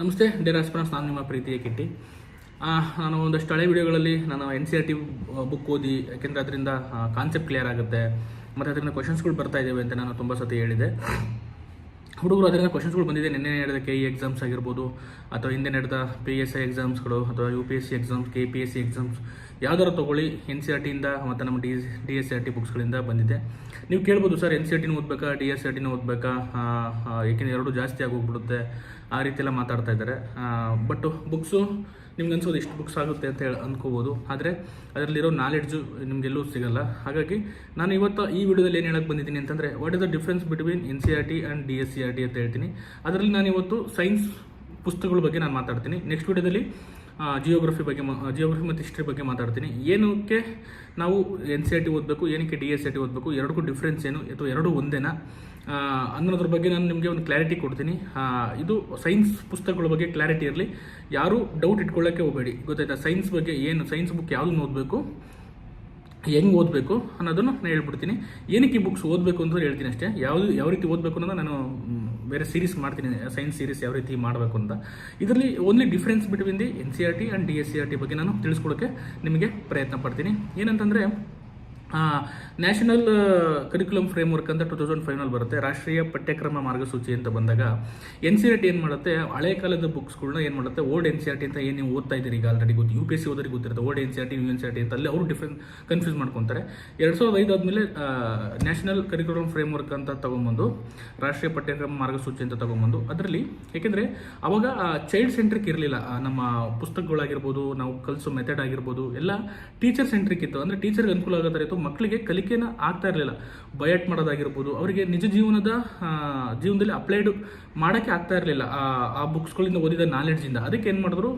ನಮಸ್ತೆ ಡೇರ್ ಆಸ್ಪ್ರಾನ್ಸ್ ನಾನು ನಿಮ್ಮ ಪ್ರೀತಿಯ ಕಿಟ್ಟಿ. ನಾನು ಒಂದಷ್ಟು ಹಳೆ ವಿಡಿಯೋಗಳಲ್ಲಿ ನಾನು N C R T book ಓದಿ, ಯಾಕೆಂದರೆ ಅದರಿಂದ ಕಾನ್ಸೆಪ್ಟ್ ಕ್ಲಿಯರ್ ಆಗುತ್ತೆ. ಮತ್ತು ಅದರಿಂದ ಕ್ವಶನ್ಸ್ಗಳು ಬರ್ತಾ ಇದ್ದಾವೆ ಅಂತ ನಾನು ತುಂಬ ಸತಿ ಹೇಳಿದೆ. ಹುಡುಗರು ಅದರಿಂದ ಕ್ವಶನ್ಸ್ಗಳು ಬಂದಿದೆ. ನಿನ್ನೆ ನಡೆದ ಕೆ ಇ ಎಕ್ಸಾಮ್ಸ್ ಆಗಿರ್ಬೋದು, ಅಥವಾ ಹಿಂದೆ ನಡೆದ ಪಿ ಎಸ್ ಐ ಎಕ್ಸಾಮ್ಸ್ಗಳು ಅಥವಾ U P S C exams K P S C exams ಯಾವ್ದಾರು ತೊಗೊಳ್ಳಿ ಎನ್ ಸಿ ಆರ್ ಟಿಯಿಂದ ಮತ್ತು ನಮ್ಮ D D S R T ಬುಕ್ಸ್ಗಳಿಂದ ಬಂದಿದೆ. ನೀವು ಕೇಳ್ಬೋದು, ಸರ್ ಎನ್ ಸಿ ಆರ್ ಟಿನ ಓದಬೇಕಾ? ಡಿ ಎಸ್ ಆರ್ ಟಿನ ಓದಬೇಕಾ? ಏಕೆಂದರೆ ಎರಡು ಜಾಸ್ತಿ ಆಗೋಗ್ಬಿಡುತ್ತೆ. ಆ ರೀತಿ ಎಲ್ಲ ಮಾತಾಡ್ತಾ ಇದ್ದಾರೆ. ಬಟ್ ಬುಕ್ಸು ನಿಮ್ಗೆ ಅನ್ಸೋದು ಇಷ್ಟು ಬುಕ್ಸ್ ಆಗುತ್ತೆ ಅಂತ ಹೇಳಿ ಅಂದ್ಕೋಬೋದು ಆದರೆ ಅದರಲ್ಲಿರೋ ನಾಲೆಡ್ಜು ನಿಮಗೆಲ್ಲೂ ಸಿಗಲ್ಲ. ಹಾಗಾಗಿ ನಾನು ಇವತ್ತು ಈ ವಿಡಿಯೋದಲ್ಲಿ ಏನು ಹೇಳಕ್ಕೆ ಬಂದಿದ್ದೀನಿ ಅಂತಂದರೆ what is the difference between N C R T and D S C R T ಅಂತ ಹೇಳ್ತೀನಿ. ಅದರಲ್ಲಿ ನಾನು ಇವತ್ತು ಸೈನ್ಸ್ ಪುಸ್ತಕಗಳ ಬಗ್ಗೆ ನಾನು ಮಾತಾಡ್ತೀನಿ. ನೆಕ್ಸ್ಟ್ ವಿಡಿಯೋದಲ್ಲಿ ಜಿಯೋಗ್ರಫಿ ಬಗ್ಗೆ ಜಿಯೋಗ್ರಫಿ ಮತ್ತು ಹಿಸ್ಟ್ರಿ ಬಗ್ಗೆ ಮಾತಾಡ್ತೀನಿ. ಏನಕ್ಕೆ ನಾವು ಎನ್ ಸಿ ಆರ್ ಟಿ ಓದಬೇಕು, ಏನಕ್ಕೆ D S C R T ಓದಬೇಕು, ಎರಡಕ್ಕೂ ಡಿಫ್ರೆನ್ಸ್ ಏನು, ಅಥವಾ ಎರಡೂ ಒಂದೇನಾ? ಅನ್ನೋದ್ರ ಬಗ್ಗೆ ನಾನು ನಿಮಗೆ ಒಂದು ಕ್ಲಾರಿಟಿ ಕೊಡ್ತೀನಿ. ಇದು ಸೈನ್ಸ್ ಪುಸ್ತಕಗಳ ಬಗ್ಗೆ ಕ್ಲಾರಿಟಿ ಇರಲಿ. ಯಾರೂ ಡೌಟ್ ಇಟ್ಕೊಳ್ಳೋಕ್ಕೆ ಹೋಗಬೇಡಿ. ಗೊತ್ತಾಯ್ತಾ? ಸೈನ್ಸ್ ಬಗ್ಗೆ ಏನು ಸೈನ್ಸ್ ಬುಕ್ ಯಾವುದನ್ನು ಓದಬೇಕು ಹೆಂಗೆ ಓದಬೇಕು ಅನ್ನೋದನ್ನು ನಾನು ಹೇಳ್ಬಿಡ್ತೀನಿ. ಏನಕ್ಕೆ ಈ ಬುಕ್ಸ್ ಓದಬೇಕು ಅಂತ ಹೇಳ್ತೀನಿ ಅಷ್ಟೇ. ಯಾವುದು, ಯಾವ ರೀತಿ ಓದಬೇಕು ಅನ್ನೋದು ನಾನು ಬೇರೆ ಸೀರೀಸ್ ಮಾಡ್ತೀನಿ. ಸೈನ್ಸ್ ಸೀರೀಸ್ ಯಾವ ರೀತಿ ಮಾಡಬೇಕು ಅಂತ. ಇದರಲ್ಲಿ only difference between the N C R T and D S C R T ಬಗ್ಗೆ ನಾನು ತಿಳಿಸ್ಕೊಡೋಕ್ಕೆ ನಿಮಗೆ ಪ್ರಯತ್ನ ಪಡ್ತೀನಿ. ಏನಂತಂದರೆ ನ್ಯಾಷನಲ್ ಕರಿಕ್ಯುಲಮ್ ಫ್ರೇಮ್ವರ್ಕ್ ಅಂತ ಟೂ ತೌಸಂಡ್ ಫೈವ್ನಲ್ಲಿ ಬರುತ್ತೆ. ರಾಷ್ಟ್ರೀಯ ಪಠ್ಯಕ್ರಮ ಮಾರ್ಗಸೂಚಿ ಅಂತ ಬಂದಾಗ ಎನ್ ಸಿ ಆರ್ ಟಿ ಏನು ಮಾಡುತ್ತೆ? ಹಳೆ ಕಾಲದ ಬುಕ್ಸ್ಗಳನ್ನ ಏನು ಮಾಡುತ್ತೆ? Old N C R T ಅಂತ ಏನು ನೀವು ಓದ್ತಾ ಇದ್ದೀರಿ ಈಗ ಆಲ್ರೆಡಿ ಗೊತ್ತು. ಯು ಪಿ ಸಿ ಓದೋರಿಗೆ ಗೊತ್ತಿರುತ್ತೆ. Old N C R T new N C R T ಅಂತ ಅಲ್ಲಿ ಅವರು ಡಿಫ್ರೆಂಟ್ ಕನ್ಫ್ಯೂಸ್ ಮಾಡ್ಕೊತಾರೆ. ಎರಡು ಸಾವಿರದ ಐದು ಆದಮೇಲೆ ನ್ಯಾಷನಲ್ ಕರಿಕ್ಯುಲಮ್ ಫ್ರೇಮ್ವರ್ಕ್ ಅಂತ ತಗೊಂಬಂದು, ರಾಷ್ಟ್ರೀಯ ಪಠ್ಯಕ್ರಮ ಮಾರ್ಗಸೂಚಿ ಅಂತ ತಗೊಂಬಂದು, ಅದರಲ್ಲಿ ಏಕೆಂದರೆ ಅವಾಗ ಚೈಲ್ಡ್ ಸೆಂಟ್ರಿಕ್ ಇರಲಿಲ್ಲ. ನಮ್ಮ ಪುಸ್ತಕಗಳಾಗಿರ್ಬೋದು, ನಾವು ಕಲಿಸೋ ಮೆಥಡ್ ಆಗಿರ್ಬೋದು, ಎಲ್ಲ ಟೀಚರ್ ಸೆಂಟ್ರಿಕ್ ಇತ್ತು. ಅಂದರೆ ಟೀಚರ್ಗೆ ಅನುಕೂಲ ಆಗೋ ಇತ್ತು. ಮಕ್ಕಳಿಗೆ ಕಲಿಕೆನ ಆಗ್ತಾ ಇರಲಿಲ್ಲ. ಬಯಟ್ ಮಾಡೋದಾಗಿರ್ಬೋದು, ಅವರಿಗೆ ನಿಜ ಜೀವನದ ಜೀವನದಲ್ಲಿ ಅಪ್ಲೈಡ್ ಮಾಡೋಕ್ಕೆ ಆಗ್ತಾ ಇರಲಿಲ್ಲ. ಆ ಬುಕ್ಸ್ಗಳಿಂದ ಓದಿದ ನಾಲೆಡ್ಜಿಂದ ಅದಕ್ಕೆ ಏನು ಮಾಡಿದ್ರು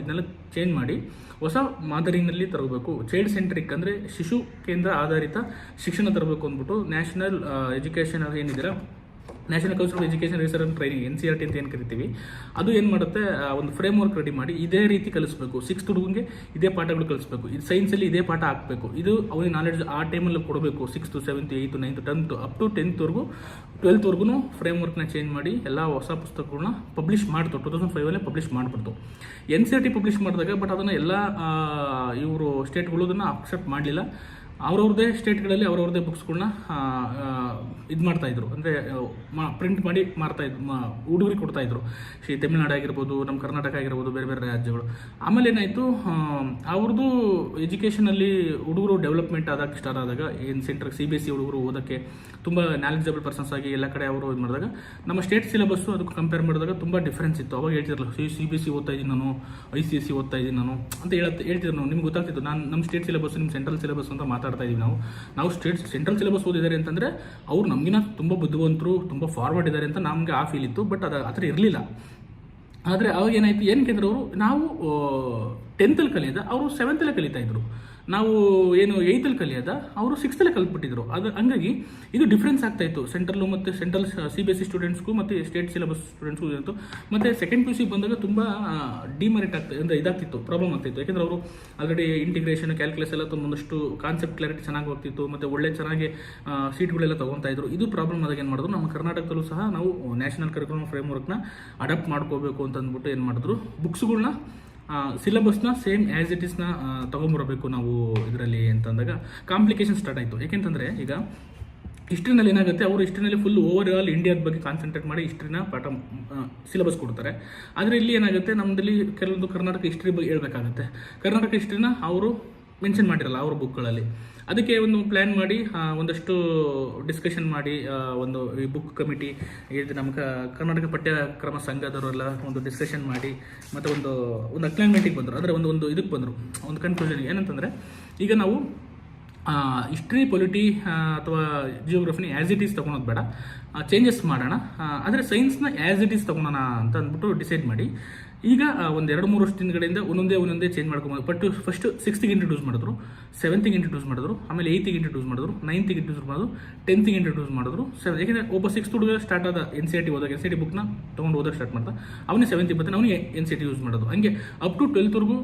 ಇದನ್ನೆಲ್ಲ ಚೇಂಜ್ ಮಾಡಿ ಹೊಸ ಮಾದರಿನಲ್ಲಿ ತರಬೇಕು. ಚೈಲ್ಡ್ ಸೆಂಟ್ರಿಕ್ ಅಂದರೆ ಶಿಶು ಕೇಂದ್ರ ಆಧಾರಿತ ಶಿಕ್ಷಣ ತರಬೇಕು ಅಂದ್ಬಿಟ್ಟು ನ್ಯಾಷನಲ್ ಎಜುಕೇಷನ್ ಏನಿದೆ national council of education research and training N C R T ಅಂತ ಏನು ಕರಿತೀವಿ, ಅದು ಏನು ಮಾಡುತ್ತೆ ಒಂದು ಫ್ರೇಮ್ ವರ್ಕ್ ರೆಡಿ ಮಾಡಿ ಇದೇ ರೀತಿ ಕಲಿಸ್ಬೇಕು. ಸಿಕ್ಸ್ತ್ ಹುಡುಗಂಗೆ ಇದೇ ಪಾಠಗಳು ಕಲಿಸ್ಬೇಕು. ಇದು ಸೈನ್ಸಲ್ಲಿ ಇದೇ ಪಾಠ ಹಾಕಬೇಕು. ಇದು ಅವನಿಗೆ ನಾಲೆಡ್ಜ್ ಆ ಟೈಮಲ್ಲಿ ಕೊಡಬೇಕು. Sixth seventh eighth ninth tenth up to ಟೆಂತ್ವರೆಗೂ ಟ್ವೆಲ್ತ್ವರೆಗೂ ಫ್ರೇಮ್ ವರ್ಕ್ನ ಚೇಂಜ್ ಮಾಡಿ ಎಲ್ಲ ಹೊಸ ಪುಸ್ತಕಗಳನ್ನ ಪಬ್ಲಿಷ್ ಮಾಡ್ತು. ಟೂ ತೌಸಂಡ್ ಫೈವಲ್ಲೇ publish ಮಾಡಿಬಿಡ್ತು. N C R T publish ಮಾಡಿದಾಗ ಬಟ್ ಅದನ್ನು ಎಲ್ಲ ಇವರು ಸ್ಟೇಟ್ಗಳು ಅದನ್ನು ಅಕ್ಸೆಪ್ಟ್ ಮಾಡಲಿಲ್ಲ. ಅವ್ರವ್ರದ್ದೇ ಸ್ಟೇಟ್ಗಳಲ್ಲಿ ಅವ್ರವ್ರದ್ದೇ ಬುಕ್ಸ್ಗಳನ್ನ ಇದು ಮಾಡ್ತಾಯಿದ್ರು ಅಂದರೆ ಪ್ರಿಂಟ್ ಮಾಡಿ ಮಾರ್ತಾ ಇದ್ರು ಮ- ಹುಡುಗರಿಗೆ ಕೊಡ್ತಾಯಿದ್ರು ಶ್ರೀ ತಮಿಳ್ನಾಡು ಆಗಿರ್ಬೋದು, ನಮ್ಮ ಕರ್ನಾಟಕ ಆಗಿರ್ಬೋದು, ಬೇರೆ ಬೇರೆ ರಾಜ್ಯಗಳು. ಆಮೇಲೆ ಏನಾಯಿತು ಅವ್ರದ್ದು ಎಜುಕೇಷನಲ್ಲಿ ಹುಡುಗರು ಡೆವಲಪ್ಮೆಂಟ್ ಆದಾಗ ಸ್ಟಾರ್ಟ್ ಆದಾಗ, ಏನು ಸೆಂಟ್ರಿಗೆ ಸಿ ಬಿ ಎಸ್ ಸಿ ಹುಡುಗರು ಓದೋಕ್ಕೆ ತುಂಬ ನಾಲೆಜಬಲ್ ಪರ್ಸನ್ಸ್ ಆಗಿ ಎಲ್ಲ ಕಡೆ ಅವರು ಇದು ಮಾಡಿದಾಗ, ನಮ್ಮ ಸ್ಟೇಟ್ ಸಿಲೆಬಸ್ಸು ಅದಕ್ಕೆ ಕಂಪೇರ್ ಮಾಡಿದಾಗ ತುಂಬ ಡಿಫ್ರೆನ್ಸ್ ಇತ್ತು. ಅವಾಗ ಹೇಳ್ತಿರಲ್ಲ C C B S C ಓದ್ತಾ ಇದ್ದೀನಿ ನಾನು, ಐ ಸಿ ಎಸ್ ಸಿ ಓದ್ತಾ ನಾನು ಅಂತ ಹೇಳ್ತಾ, ಹೇಳ್ತಿದ್ರು. ನಿಮ್ಗೆ ಗೊತ್ತಾಗ್ತಿತ್ತು, ನಾನು ನಮ್ಮ ಸ್ಟೇಟ್ ಸಿಲೆಬಸ್ ನಿಮ್ಮ ಸೆಂಟ್ರಲ್ ಸಿಲೆಬಸ್ ಅಂತ ಮಾತಾಡ್ತಾ ಇದೀವಿ ನಾವು. ನಾವು ಸ್ಟೇಟ್ ಸೆಂಟ್ರಲ್ ಸಿಲೆಬಸ್ ಓದಿದ್ದಾರೆ ಅಂತಂದ್ರೆ ಅವ್ರು ನಮಗಿನ ತುಂಬ ಬುದ್ಧಿವಂತರು, ತುಂಬ ಫಾರ್ವರ್ಡ್ ಇದ್ದಾರೆ ಅಂತ ನಮಗೆ ಆ ಫೀಲ್ ಇತ್ತು ಬಟ್ ಅದು ಆ ಇರಲಿಲ್ಲ. ಆದರೆ ಅವಾಗ ಏನಾಯ್ತು, ಏನ್ ಕೇಂದ್ರ ಅವರು, ನಾವು ಟೆಂತಲ್ಲಿ ಕಲಿಯೋದ ಅವರು ಸೆವೆಂತಲ್ಲೇ ಕಲಿತಾ ಇದ್ರು. ನಾವು ಏನು ಏಯ್ತಲ್ಲಿ ಕಲಿಯೋದ, ಅವರು ಸಿಕ್ಸ್ತಲ್ಲೇ ಕಲ್ತ್ಬಿಟ್ಟಿದ್ರು. ಅದು ಹಂಗಾಗಿ ಇದು ಡಿಫ್ರೆನ್ಸ್ ಆಗ್ತಾ ಇತ್ತು. ಸೆಂಟ್ರಲ್ಲು ಮತ್ತು central C B S C ಸ್ಟೂಡೆಂಟ್ಸ್ಗೂ ಮತ್ತು ಸ್ಟೇಟ್ ಸಿಲೆಬಸ್ ಸ್ಟೂಡೆಂಟ್ಸ್ಗೂ ಇತ್ತು. ಮತ್ತು ಸೆಕೆಂಡ್ ಪಿ ಯು ಸಿ ಬಂದಾಗ ತುಂಬ ಡಿಮರಿಟ್ ಆಗ್ತಾ ಅಂದರೆ ಇದಾಗ್ತಿತ್ತು ಪ್ರಾಬ್ಲಮ್ ಆಗ್ತಿತ್ತು. ಯಾಕೆಂದರೆ ಅವರು ಆಲ್ರೆಡಿ ಇಂಟಿಗ್ರೇಷನ್ ಕ್ಯಾಲ್ಕುಲೇಸ್ ಎಲ್ಲ ಒಂದಷ್ಟು ಕಾನ್ಸೆಪ್ಟ್ ಕ್ಲಾರಿಟಿ ಚೆನ್ನಾಗಿ ಹೋಗ್ತಿತ್ತು. ಮತ್ತು ಒಳ್ಳೆ ಚೆನ್ನಾಗಿ ಸೀಟ್ಗಳೆಲ್ಲ ತೊಗೊತಾ ಇದ್ರು. ಇದು ಪ್ರಾಬ್ಲಮ್ ಆದಾಗ ಏನು ಮಾಡಿದ್ರು, ನಮ್ಮ ಕರ್ನಾಟಕದಲ್ಲೂ ಸಹ ನಾವು ನ್ಯಾಷನಲ್ ಕರಿಕ್ಯುಲಮ್ ಫ್ರೇಮ್ವರ್ಕ್ನ ಅಡಾಪ್ಟ್ ಮಾಡ್ಕೋಬೇಕು ಅಂತ ಅಂದ್ಬಿಟ್ಟು ಏನು ಮಾಡಿದ್ರು. ಬುಕ್ಸ್ಗಳ್ನ ಸಿಲೆಬಸ್ನ ಸೇಮ್ ಆ್ಯಸ್ ಇಟ್ ಈಸ್ನ ತೊಗೊಂಬರಬೇಕು ನಾವು ಇದರಲ್ಲಿ ಅಂತಂದಾಗ ಕಾಂಪ್ಲಿಕೇಶನ್ ಸ್ಟಾರ್ಟ್ ಆಯಿತು. ಏಕೆಂತಂದರೆ ಈಗ ಹಿಸ್ಟ್ರಿನಲ್ಲಿ ಏನಾಗುತ್ತೆ, ಅವರು ಹಿಸ್ಟ್ರಿನಲ್ಲಿ ಫುಲ್ ಓವರ್ ಆಲ್ ಇಂಡಿಯಾದ ಬಗ್ಗೆ ಕಾನ್ಸಂಟ್ರೇಟ್ ಮಾಡಿ ಹಿಸ್ಟ್ರಿನ ಪಾಠ ಸಿಲೆಬಸ್ ಕೊಡ್ತಾರೆ. ಆದರೆ ಇಲ್ಲಿ ಏನಾಗುತ್ತೆ ನಮ್ಮದಲ್ಲಿ ಕೆಲವೊಂದು ಕರ್ನಾಟಕ ಹಿಸ್ಟ್ರಿ ಬಗ್ಗೆ ಹೇಳಬೇಕಾಗುತ್ತೆ. ಕರ್ನಾಟಕ ಹಿಸ್ಟ್ರಿನ ಅವರು ಮೆನ್ಷನ್ ಮಾಡಿರಲ್ಲ, ಅವ್ರ ಬುಕ್ಗಳಲ್ಲಿ ಅದಕ್ಕೆ ಒಂದು ಪ್ಲ್ಯಾನ್ ಮಾಡಿ ಒಂದಷ್ಟು ಡಿಸ್ಕಷನ್ ಮಾಡಿ ಒಂದು ಈ ಬುಕ್ ಕಮಿಟಿ ಇದು ನಮ್ಮ ಕರ್ನಾಟಕ ಪಠ್ಯಕ್ರಮ ಸಂಘದವರೆಲ್ಲ ಒಂದು ಡಿಸ್ಕಷನ್ ಮಾಡಿ, ಮತ್ತು ಒಂದು ಒಂದು ಅಕ್ಲೈನ್ಮೆಂಟಿಗೆ ಬಂದರು. ಅಂದರೆ ಒಂದು ಒಂದು ಇದಕ್ಕೆ ಬಂದರು. ಒಂದು ಕನ್ಕ್ಲೂಷನ್ ಏನಂತಂದರೆ, ಈಗ ನಾವು ಹಿಸ್ಟ್ರಿ ಪೊಲಿಟಿ ಅಥವಾ ಜಿಯೋಗ್ರಫಿನ ಆ್ಯಸ್ ಇಟ್ ಈಸ್ ತೊಗೊಳೋದು ಬೇಡ ಚೇಂಜಸ್ ಮಾಡೋಣ. ಆದರೆ ಸೈನ್ಸ್ನ ಆ್ಯಸ್ ಇಟ್ ಈಸ್ ತೊಗೊಳೋಣ ಅಂತ ಅಂದ್ಬಿಟ್ಟು ಡಿಸೈಡ್ ಮಾಡಿ. ಈಗ ಒಂದು ಎರಡು ಮೂರು ವರ್ಷ ಹಿಂದ್ಗಡೆಯಿಂದ ಒಂದೊಂದೇ ಒಂದೊಂದೇ ಚೇಂಜ್ ಮಾಡ್ಕೊಬೋದು ಬಟ್ ಫಸ್ಟ್ ಸಿಕ್ಸ್ತಿಗೆ ಇಂಟ್ರಡ್ಯೂಸ್ ಮಾಡಿದ್ರು ಸೆವೆಂತಿಗೆ ಇಂಟ್ರಡ್ಯೂಸ್ ಮಾಡಿದ್ರು, ಆಮೇಲೆ ಏಯ್ತಿಗೆ ಇಂಟ್ರಡ್ಯೂಸ್ ಮಾಡಿದ್ರು ನೈನ್ತಿಗೆ ಇಂಟ್ರಡ್ಯೂಸ್ ಮಾಡಿದ್ರು ಟೆಂತಿಗೆ ಇಂಟ್ರಡ್ಯೂಸ್ ಮಾಡಿದ್ರು. ಸೆವೆನ್ ಯಾಕೆಂದರೆ ಒಬ್ಬ ಸಿಕ್ಸ್ ಹುಡುಗ ಸ್ಟಾರ್ಟ್ ಆದ ಎನ್ ಸಿ ಟಿ ಹೋದಾಗ ಎನ್ ಸಿ ಟಿ ಬುಕ್ನ ತೊಗೊಂಡು ಓದೋಕೆ ಸ್ಟಾರ್ಟ್ ಮಾಡ್ತಾ ಅವನೇ ಸೆವೆಂತ್ ಬರ್ತಾನೆ ಅವನಿಗೆ ಎನ್ ಸಿ ಟಿ ಯೂಸ್ ಮಾಡೋದು. ಹಂಗೆ ಅಪ್ ಟು ಟ್ವೆಲ್ತ್ವರೆಗೂ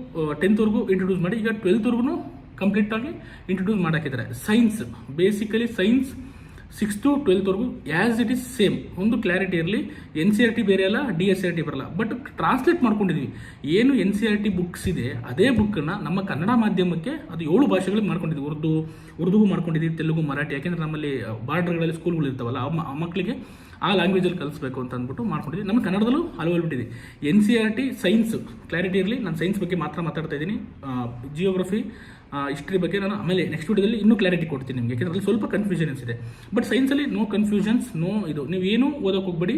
ಟೆಂತ್ವರೆಗೂ ಇಂಟ್ರಡ್ಯೂಸ್ ಮಾಡಿ, ಈಗ ಟ್ವೆಲ್ತ್ವರೆಗೂ ಕಂಪ್ಲೀಟಾಗಿ introduce ಮಾಡೋಕ್ಕಿದ್ದಾರೆ science basically science six to ಟ್ವೆಲ್ತ್ವರೆಗೂ as it is same ಒಂದು ಕ್ಲಾರಿಟಿ ಇರಲಿ ಎನ್ ಸಿ ಆರ್ ಟಿ ಬೇರೆ ಅಲ್ಲ ಡಿ ಎಸ್ ಆರ್ ಟಿ ಬರಲ್ಲ. ಬಟ್ ಟ್ರಾನ್ಸ್ಲೇಟ್ ಮಾಡ್ಕೊಂಡಿದ್ದೀವಿ ಏನು N C R T books ಇದೆ, ಅದೇ ಬುಕ್ಕನ್ನು ನಮ್ಮ ಕನ್ನಡ ಮಾಧ್ಯಮಕ್ಕೆ ಅದು ಏಳು ಭಾಷೆಗಳಿಗೆ ಮಾಡ್ಕೊಂಡಿದ್ದೀವಿ ಉರ್ದು, ಉರ್ದುಗೂ ಮಾಡ್ಕೊಂಡಿದ್ದೀವಿ ತೆಲುಗು, ಮರಾಠಿ. ಯಾಕೆಂದರೆ ನಮ್ಮಲ್ಲಿ ಬಾರ್ಡರ್ಗಳಲ್ಲಿ ಸ್ಕೂಲ್ಗಳು ಇರ್ತಾವಲ್ಲ, ಆ ಮಕ್ಕಳಿಗೆ ಆ ಲ್ಯಾಂಗ್ವೇಜಲ್ಲಿ ಕಲಿಸ್ಬೇಕು ಅಂತ ಅಂದ್ಬಿಟ್ಟು ಮಾಡ್ಕೊಂಡಿದ್ವಿ. ನಮ್ಮ ಕನ್ನಡದಲ್ಲೂ ಹಲವಲ್ಬಿಟ್ಟಿದೆ N C R T science clarity ಇರಲಿ, ನಾನು ಸೈನ್ಸ್ ಬಗ್ಗೆ ಮಾತ್ರ ಮಾತಾಡ್ತಾ ಇದ್ದೀನಿ. ಜಿಯೋಗ್ರಫಿ ಹಿಸ್ಟ್ರಿ ಬಗ್ಗೆ ನಾನು ಆಮೇಲೆ ನೆಕ್ಸ್ಟ್ ವೀಡಿಯೋದಲ್ಲಿ ಇನ್ನೂ ಕ್ಲಾರಿಟಿ ಕೊಡ್ತೀನಿ ನಿಮಗೆ. ಯಾಕೆಂದ್ರೆ ಸ್ವಲ್ಪ ಕನ್ಫ್ಯೂಷನ್ಸ್ ಇದೆ ಬಟ್ ಸೈನ್ಸಲ್ಲಿ ನೋ ಕನ್ಫ್ಯೂಷನ್ಸ್ ನೋ ಇದು. ನೀವು ಏನು ಓದೋಕೆ ಹೋಗ್ಬೇಡಿ.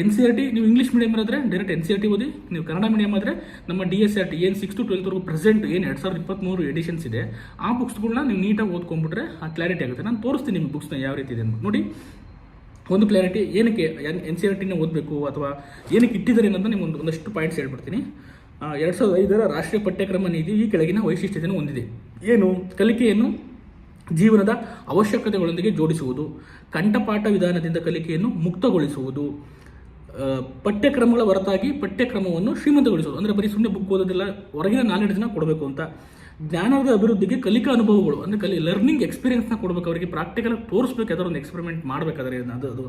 ಎನ್ ಸಿ ಆರ್ ಟಿ ನೀವು ಇಂಗ್ಲೀಷ್ ಮೀಡಿಯಮ್ ಆದರೆ direct N C R T ಓದಿ. ನೀವು ಕನ್ನಡ ಮೀಡಿಯಮ್ ಆದರೆ, ನಮ್ಮ ಡಿ ಎಸ್ ಆರ್ ಟಿ ಏನು ಸಿಕ್ಸ್ ಟು ಟ್ವೆಲ್ತ್ವರೆಗೂ ಪ್ರೆಸೆಂಟ್ ಏನು ಎರಡು ಸಾವಿರದ ಇಪ್ಪತ್ತ್ಮೂರು ಎಡಿಷನ್ಸ್ ಇದೆ, ಆ ಬುಕ್ಸ್ಗಳನ್ನ ನೀವು ನೀಟಾಗಿ ಓದ್ಕೊಂಡ್ಬಿಟ್ರೆ ಆ ಕ್ಲಾರಿಟಿ ಆಗುತ್ತೆ. ನಾನು ತೋರಿಸ್ತೀನಿ ನಿಮ್ಮ ಬುಕ್ಸ್ನ ಯಾವ ರೀತಿ ಇದೆ ಅಂತ. ನೋಡಿ, ಒಂದು ಕ್ಲಾರಿಟಿ ಏನಕ್ಕೆ ಎನ್ ಸಿ ಆರ್ ಟಿನ ಓದಬೇಕು ಅಥವಾ ಏನಕ್ಕೆ ಇಟ್ಟಿದ್ದಾರೆ ಅನ್ನೋದನ್ನ ನಿಮ್ಗೆ ಒಂದು ಒಂದಷ್ಟು ಪಾಯಿಂಟ್ಸ್ ಹೇಳ್ಬಿಡ್ತೀನಿ. ಎರಡು ಸಾವಿರದ ಐದರ ರಾಷ್ಟ್ರೀಯ ಪಠ್ಯಕ್ರಮ ನೀತಿ ಈ ಕೆಳಗಿನ ವೈಶಿಷ್ಟ್ಯತೆಯನ್ನು ಹೊಂದಿದೆ. ಏನು? ಕಲಿಕೆಯನ್ನು ಜೀವನದ ಅವಶ್ಯಕತೆಗಳೊಂದಿಗೆ ಜೋಡಿಸುವುದು, ಕಂಠಪಾಠ ವಿಧಾನದಿಂದ ಕಲಿಕೆಯನ್ನು ಮುಕ್ತಗೊಳಿಸುವುದು ಪಠ್ಯಕ್ರಮಗಳ ಹೊರತಾಗಿ ಪಠ್ಯಕ್ರಮವನ್ನು ಶ್ರೀಮಂತಗೊಳಿಸುವುದು. ಅಂದರೆ ಬರೀ ಸುಮ್ಮನೆ ಬುಕ್ ಓದೋದಿಲ್ಲ, ಹೊರಗಿನ ನಾಲೆಡ್ಜ್ನ ಕೊಡಬೇಕು ಅಂತ. ಜ್ಞಾನದ ಅಭಿವೃದ್ಧಿಗೆ ಕಲಿಕಾ ಅನುಭವಗಳು, ಅಂದರೆ ಕಲಿ ಲರ್ನಿಂಗ್ ಎಕ್ಸ್ಪೀರಿಯನ್ಸ್ನ ಕೊಡಬೇಕು, ಅವರಿಗೆ ಪ್ರಾಕ್ಟಿಕಲ್ ತೋರಿಸ್ಬೇಕು, ಯಾವ್ದಾದ್ರು ಒಂದು ಎಕ್ಸ್ಪೆರಿಮೆಂಟ್ ಮಾಡಬೇಕಾದ್ರೆ ಅದು ಅದು.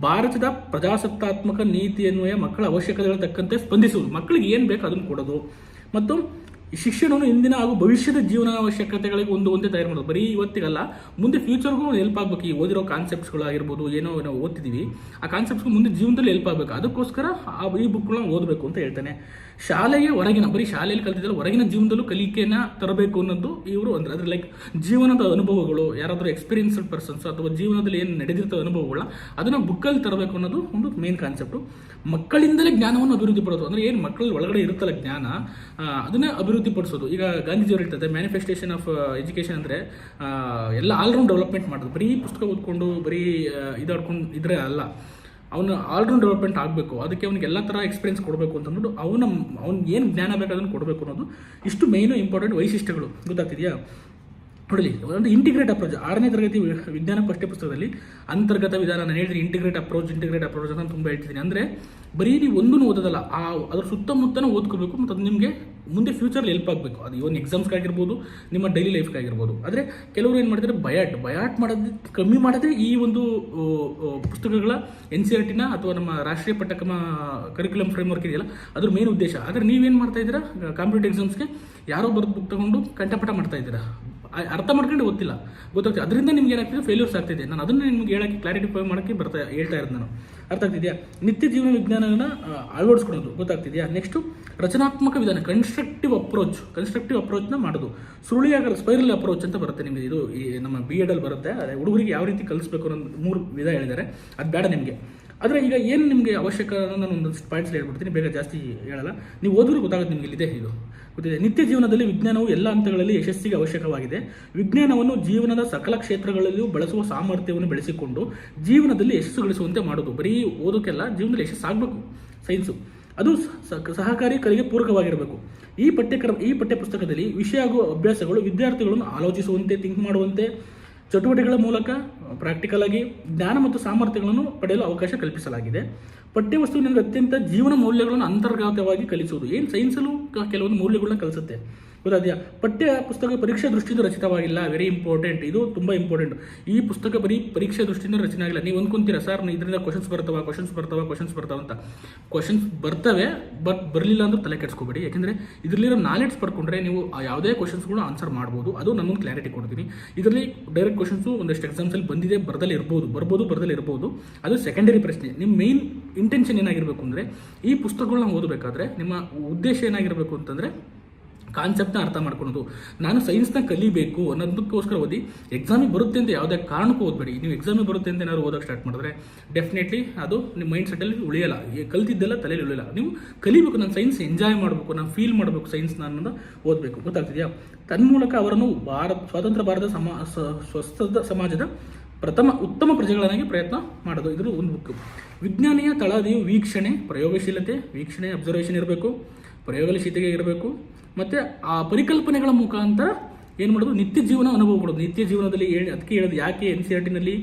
ಭಾರತದ ಪ್ರಜಾಸತ್ತಾತ್ಮಕ ನೀತಿಯನ್ವಯ ಮಕ್ಕಳ ಅವಶ್ಯಕತೆಗಳ ತಕ್ಕಂತೆ ಸ್ಪಂದಿಸುವುದು. ಮಕ್ಕಳಿಗೆ ಏನು ಬೇಕು ಅದನ್ನು ಕೊಡೋದು. ಮತ್ತು ಈ ಶಿಕ್ಷಣವನ್ನು ಇಂದಿನ ಹಾಗೂ ಭವಿಷ್ಯದ ಜೀವನ ಅವಶ್ಯಕತೆಗಳಿಗೆ ಒಂದು ಒಂದೇ ತಯಾರು ಮಾಡೋದು. ಬರೀ ಇವತ್ತಿಗಲ್ಲ, ಮುಂದೆ ಫ್ಯೂಚರ್ಗೂ ಹೆಲ್ಪ್ ಆಗಬೇಕು. ಈ ಓದಿರೋ ಕಾನ್ಸೆಪ್ಟ್ಸ್ಗಳಾಗಿರ್ಬೋದು ಏನೋ ನಾವು ಓದ್ತಿದ್ದೀವಿ ಆ ಕಾನ್ಸೆಪ್ಟ್ಸ್ಗೂ ಮುಂದೆ ಜೀವನದಲ್ಲಿ ಹೆಲ್ಪ್ ಆಗಬೇಕು. ಅದಕ್ಕೋಸ್ಕರ ಆ ಈ ಬುಕ್ಗಳನ್ನ ಓದಬೇಕು ಅಂತ ಹೇಳ್ತಾನೆ. ಶಾಲೆಗೆ ಹೊರಗಿನ, ಬರೀ ಶಾಲೆಯಲ್ಲಿ ಕಲಿತಿದ್ದಲ್ಲ, ಹೊರಗಿನ ಜೀವನದಲ್ಲೂ ಕಲಿಕೆಯನ್ನ ತರಬೇಕು ಅನ್ನೋದು ಇವರು ಅಂದ್ರೆ, ಅದ್ರ ಲೈಕ್ ಜೀವನದ ಅನುಭವಗಳು, ಯಾರಾದರೂ ಎಕ್ಸ್ಪೀರಿಯನ್ಸ್ಡ್ ಪರ್ಸನ್ಸ್ ಅಥವಾ ಜೀವನದಲ್ಲಿ ಏನು ನಡೆದಿರ್ತವೆ ಅನುಭವಗಳನ್ನ ಅದನ್ನು ಬುಕ್ಕಲ್ಲಿ ತರಬೇಕು ಅನ್ನೋದು ಒಂದು ಮೇನ್ ಕಾನ್ಸೆಪ್ಟು ಮಕ್ಕಳಿಂದಲೇ ಜ್ಞಾನವನ್ನು ಅಭಿವೃದ್ಧಿ ಪಡಿಸೋದು. ಅಂದರೆ ಏನು ಮಕ್ಕಳಲ್ಲಿ ಒಳಗಡೆ ಇರುತ್ತಲ್ಲ ಜ್ಞಾನ ಅದನ್ನೇ ಅಭಿವೃದ್ಧಿ ಪಡಿಸೋದು ಈಗ ಗಾಂಧೀಜಿಯವರು ಹೇಳ್ತಾರೆ ಮ್ಯಾನಿಫೆಸ್ಟೇಷನ್ ಆಫ್ ಎಜುಕೇಷನ್ ಅಂದರೆ ಎಲ್ಲ ಆಲ್ರೌಂಡ್ ಡೆವಲಪ್ಮೆಂಟ್ ಮಾಡೋದು. ಬರೀ ಪುಸ್ತಕ ಓದ್ಕೊಂಡು, ಬರೀ ಇದಾಡ್ಕೊಂಡು ಇದ್ರೆ ಅಲ್ಲ, ಅವನು ಆಲ್ರೌಂಡ್ ಡೆವಲಪ್ಮೆಂಟ್ ಆಗಬೇಕು. ಅದಕ್ಕೆ ಅವ್ನಿಗೆ ಎಲ್ಲ ಥರ ಎಕ್ಸ್ಪೀರಿಯನ್ಸ್ ಕೊಡಬೇಕು ಅಂತಂದ್ಬಿಟ್ಟು ಅವನ ಅವ್ನಿಗೆ ಏನು ಜ್ಞಾನ ಬೇಕು ಅದನ್ನು ಕೊಡಬೇಕು ಅನ್ನೋದು ಇಷ್ಟು ಮೇಯ್ನು ಇಂಪಾರ್ಟೆಂಟ್ ವೈಶಿಷ್ಟ್ಯಗಳು. ಗೊತ್ತಾಗ್ತಿದೆಯಾ? ನೋಡಲಿ ಒಂದು ಇಂಟಿಗ್ರೇಟ್ ಅಪ್ರೋಚ್ ಆರನೇ ತರಗತಿ ವಿಜ್ಞಾನ ಪಠ್ಯಪುಸ್ತಕದಲ್ಲಿ ಅಂತರ್ಗತ ವಿಧಾನ ನಾನು ಹೇಳಿದ್ರೆ ಇಂಟಿಗ್ರೇಟ್ ಅಪ್ರೋಚ್ ಇಂಟಿಗ್ರೇಟ್ ಅಪ್ರೋಚ್ ಅಂತ ತುಂಬ ಹೇಳ್ತಿದ್ದೀನಿ. ಅಂದರೆ ಬರೀ ನೀವು ಒಂದನ್ನು ಓದೋದಲ್ಲ, ಆ ಅದ್ರ ಸುತ್ತಮುತ್ತನೂ ಓದ್ಕೋಬೇಕು ಮತ್ತು ಅದು ನಿಮಗೆ ಮುಂದೆ ಫ್ಯೂಚರ್ಲಿ ಹೆಲ್ಪ್ ಆಗಬೇಕು. ಅದು ಇವನ್ ಎಕ್ಸಾಮ್ಸ್ಗಾಗಿರ್ಬೋದು ನಿಮ್ಮ ಡೈಲಿ ಲೈಫ್ಗಾಗಿರ್ಬೋದು ಆದರೆ ಕೆಲವರು ಏನು ಮಾಡ್ತಾರೆ, ಬಯಾಟ್. ಬಯಾಟ್ ಮಾಡೋದು, ಕಮ್ಮಿ ಮಾಡೋದೇ ಈ ಒಂದು ಪುಸ್ತಕಗಳ ಎನ್ ಸಿ ಆರ್ ಟಿನ ಅಥವಾ ನಮ್ಮ ರಾಷ್ಟ್ರೀಯ ಪಠ್ಯಕ್ರಮ ಕರಿಕ್ಯುಲಮ್ ಫ್ರೇಮ್ವರ್ಕ್ ಇದೆಯಲ್ಲ, ಅದ್ರ ಮೇನ್ ಉದ್ದೇಶ. ಆದರೆ ನೀವೇನು ಮಾಡ್ತಾ ಇದ್ದೀರಾ? ಕಾಂಪಿಟೇಟಿವ್ ಎಕ್ಸಾಮ್ಸ್ಗೆ ಯಾರೋ ಬರೆದು ಬುಕ್ ತಗೊಂಡು ಕಂಠಪಾಠ ಮಾಡ್ತಾ ಇದ್ದೀರಾ? ಅರ್ಥ ಮಾಡ್ಕೊಂಡು ಗೊತ್ತಿಲ್ಲ. ಗೊತ್ತಾಗ್ತದೆ. ಅದರಿಂದ ನಿಮ್ಗೆ ಏನಾಗ್ತಿದೆ? ಫೇಲ್ಯೂರ್ಸ್ ಆಗ್ತಿದೆ. ನಾನು ಅದನ್ನು ನಿಮ್ಗೆ ಹೇಳಕ್ಕೆ ಕ್ಲಾರಿಟಿಫೈ ಮಾಡೋಕ್ಕೆ ಬರ್ತಾ, ಹೇಳ್ತಾ ಇರೋದು ನಾನು. ಅರ್ಥ ಆಗ್ತಿದೆಯಾ? ನಿತ್ಯ ಜೀವನ ವಿಜ್ಞಾನನ ಅಳವಡಿಸ್ಕೊಳೋದು. ಗೊತ್ತಾಗ್ತಿದೆಯಾ? ನೆಕ್ಸ್ಟು ರಚನಾತ್ಮಕ ವಿಧಾನ ಕನ್ಸ್ಟ್ರಕ್ಟಿವ್ ಅಪ್ರೋಚ್ ಕನ್ಸ್ಟ್ರಕ್ಟಿವ್ ಅಪ್ರೋಚ್ನ ಮಾಡೋದು. ಸುರುಳಿಯಾಗ ಸ್ಪೈರಲ್ ಅಪ್ರೋಚ್ ಅಂತ ಬರುತ್ತೆ ನಿಮಗೆ ಇದು. ಈ, ನಮ್ಮ ಬಿ ಎಡಲ್ಲಿ ಬರುತ್ತೆ. ಅದೇ ಹುಡುಗರಿಗೆ ಯಾವ ರೀತಿ ಕಲಿಸ್ಬೇಕು ಅನ್ನೋ ಮೂರು ವಿಧ ಹೇಳಿದ್ದಾರೆ. ಅದು ಬೇಡ ನಿಮಗೆ. ಆದರೆ ಈಗ ಏನು ನಿಮಗೆ ಅವಶ್ಯಕ ನಾನು ಒಂದಷ್ಟು ಪಾಯಿಂಟ್ಸ್ ಹೇಳ್ಬಿಡ್ತೀನಿ. ಬೇಗ ಜಾಸ್ತಿ ಹೇಳಲ್ಲ. ನೀವು ಓದಿದ್ರೆ ಗೊತ್ತಾಗುತ್ತೆ ನಿಮಗೆ ಇಲ್ಲಿದೆ ಇದು. ಗೊತ್ತಿದೆ ನಿತ್ಯ ಜೀವನದಲ್ಲಿ ವಿಜ್ಞಾನವು ಎಲ್ಲ ಹಂತಗಳಲ್ಲಿ ಯಶಸ್ಸಿಗೆ ಅವಶ್ಯಕವಾಗಿದೆ. ವಿಜ್ಞಾನವನ್ನು ಜೀವನದ ಸಕಲ ಕ್ಷೇತ್ರಗಳಲ್ಲಿಯೂ ಬಳಸುವ ಸಾಮರ್ಥ್ಯವನ್ನು ಬೆಳೆಸಿಕೊಂಡು ಜೀವನದಲ್ಲಿ ಯಶಸ್ಸು ಗಳಿಸುವಂತೆ ಮಾಡೋದು ಬರೀ ಓದೋಕ್ಕೆಲ್ಲ ಜೀವನದಲ್ಲಿ ಯಶಸ್ಸಾಗಬೇಕು. ಸೈನ್ಸು. ಅದು ಸಹಕಾರಿ ಕಲಿಗೆ ಪೂರಕವಾಗಿರಬೇಕು. ಈ ಪಠ್ಯಕ್ರಮ ಈ ಪಠ್ಯಪುಸ್ತಕದಲ್ಲಿ ವಿಷಯ ಹಾಗೂ ಅಭ್ಯಾಸಗಳು ವಿದ್ಯಾರ್ಥಿಗಳನ್ನು ಆಲೋಚಿಸುವಂತೆ ಥಿಂಕ್ ಮಾಡುವಂತೆ, ಚಟುವಟಿಕೆಗಳ ಮೂಲಕ ಪ್ರಾಕ್ಟಿಕಲ್ ಆಗಿ ಜ್ಞಾನ ಮತ್ತು ಸಾಮರ್ಥ್ಯಗಳನ್ನು ಪಡೆಯಲು ಅವಕಾಶ ಕಲ್ಪಿಸಲಾಗಿದೆ. ಪಠ್ಯವಸ್ತುವಿನಲ್ಲಿ ಅತ್ಯಂತ ಜೀವನ ಮೌಲ್ಯಗಳನ್ನು ಅಂತರ್ಗತವಾಗಿ ಕಲಿಸೋದು. ಏನು ಸೈನ್ಸಲ್ಲೂ ಕೆಲವೊಂದು ಮೌಲ್ಯಗಳನ್ನ ಕಲಿಸುತ್ತೆ. ಗೊತ್ತಾದ್ಯಾ ಪಠ್ಯ ಪುಸ್ತಕ ಪರೀಕ್ಷೆ ದೃಷ್ಟಿಯಿಂದ ರಚಿತವಾಗಿಲ್ಲ. ವೆರಿ ಇಂಪಾರ್ಟೆಂಟ್ ಇದು ತುಂಬ ಇಂಪಾರ್ಟೆಂಟ್ ಈ ಪುಸ್ತಕ ಬರೀ ಪರೀಕ್ಷೆ ದೃಷ್ಟಿಯಿಂದ ರಚನೆ ಆಗಿಲ್ಲ. ನೀವು ಅಂದ್ಕೊಂತೀರಾ ಸರ್ ಇದರಿಂದ ಕ್ವಶನ್ಸ್ ಬರ್ತಾವ? ಕ್ವಶನ್ಸ್ ಬರ್ತಾವ? ಕ್ವಶನ್ಸ್ ಬರ್ತಾವ ಅಂತ. ಕ್ವಶನ್ಸ್ ಬರ್ತವೆ ಬಟ್ ಬರಲಿಲ್ಲ ಅಂದ್ರೆ ತಲೆ ಕೆಡಿಸ್ಕೋಬೇಡಿ. ಯಾಕೆಂದರೆ ಇದರಲ್ಲಿರೋ ನಾಲೆಡ್ಜ್ ಪಡ್ಕೊಂಡ್ರೆ ನೀವು ಯಾವುದೇ ಕ್ವಶನ್ಸ್ಗಳು ಆನ್ಸರ್ ಮಾಡ್ಬೋದು. ಅದು ನನ್ನೊಂದು ಕ್ಲಾರಿಟಿ ಕೊಡ್ತೀನಿ. ಇದರಲ್ಲಿ ಡೈರೆಕ್ಟ್ ಕ್ವಶನ್ಸು ಒಂದಷ್ಟು ಎಕ್ಸಾಮ್ಸಲ್ಲಿ ಬಂದಿದೆ, ಬರದಲ್ಲಿ ಇರ್ಬೋದು. ಬರ್ಬೋದು, ಬರದಲ್ಲಿ ಇರ್ಬೋದು. ಅದು ಸೆಕೆಂಡರಿ ಪ್ರಶ್ನೆ. ನಿಮ್ಮ ಮೇನ್ ಇಂಟೆನ್ಷನ್ ಏನಾಗಿರಬೇಕು ಅಂದರೆ ಈ ಪುಸ್ತಕಗಳನ್ನ ಓದಬೇಕಾದ್ರೆ ನಿಮ್ಮ ಉದ್ದೇಶ ಏನಾಗಿರಬೇಕು ಅಂತಂದರೆ ಕಾನ್ಸೆಪ್ಟ್ನ ಅರ್ಥ ಮಾಡ್ಕೊಳೋದು. ನಾನು ಸೈನ್ಸ್ನ ಕಲಿಬೇಕು ಅನ್ನೋದಕ್ಕೋಸ್ಕರ ಓದಿ ಎಕ್ಸಾಮಿಗೆ ಬರುತ್ತೆ ಅಂತ ಯಾವುದೇ ಕಾರಣಕ್ಕೂ ಓದಬೇಡಿ. ನೀವು ಎಕ್ಸಾಮಿಗೆ ಬರುತ್ತೆ ಅಂತ ಏನಾದ್ರು ಓದೋಕೆ ಸ್ಟಾರ್ಟ್ ಮಾಡಿದ್ರೆ ಡೆಫಿನೆಟ್ಲಿ ಅದು ನಿಮ್ಮ ಮೈಂಡ್ ಸೆಟ್ಟಲ್ಲಿ ಉಳಿಯಲ್ಲ. ಕಲ್ತಿದ್ದೆಲ್ಲ ತಲೆಯಲ್ಲಿ ಉಳಿಯಲ್ಲ. ನೀವು ಕಲಿಬೇಕು, ನಾನು ಸೈನ್ಸ್ ಎಂಜಾಯ್ ಮಾಡಬೇಕು, ನಾನು ಫೀಲ್ ಮಾಡಬೇಕು ಸೈನ್ಸ್ನ ನಾನು ಓದಬೇಕು. ಗೊತ್ತಾಗ್ತಿದೆಯಾ? ತನ್ಮೂಲಕ ಅವರನ್ನು ಭಾರತ, ಸ್ವಾತಂತ್ರ್ಯ ಭಾರತ ಸಮಾ ಸ್ವಸ್ಥದ ಸಮಾಜದ ಪ್ರಥಮ ಉತ್ತಮ ಪ್ರಜೆಗಳನ್ನಾಗಿ ಪ್ರಯತ್ನ ಮಾಡೋದು. ಇದ್ರ ಒಂದು ಬುಕ್ ವಿಜ್ಞಾನಿಯ ತಳದಿಯು ವೀಕ್ಷಣೆ, ಪ್ರಯೋಗಶೀಲತೆ, ವೀಕ್ಷಣೆ ಅಬ್ಸರ್ವೇಷನ್ ಇರಬೇಕು. ಪ್ರಯೋಗಶೀಲತೆಗೆ ಇರಬೇಕು. ಮತ್ತು ಆ ಪರಿಕಲ್ಪನೆಗಳ ಮುಖಾಂತರ ಏನು ಮಾಡೋದು? ನಿತ್ಯ ಜೀವನ ಅನುಭವ ಕೊಡೋದು. ನಿತ್ಯ ಜೀವನದಲ್ಲಿ ಹೇಳಿ, ಅದಕ್ಕೆ ಹೇಳೋದು ಯಾಕೆ ಎನ್ ಸಿ ಆರ್ ಟಿನಲ್ಲಿ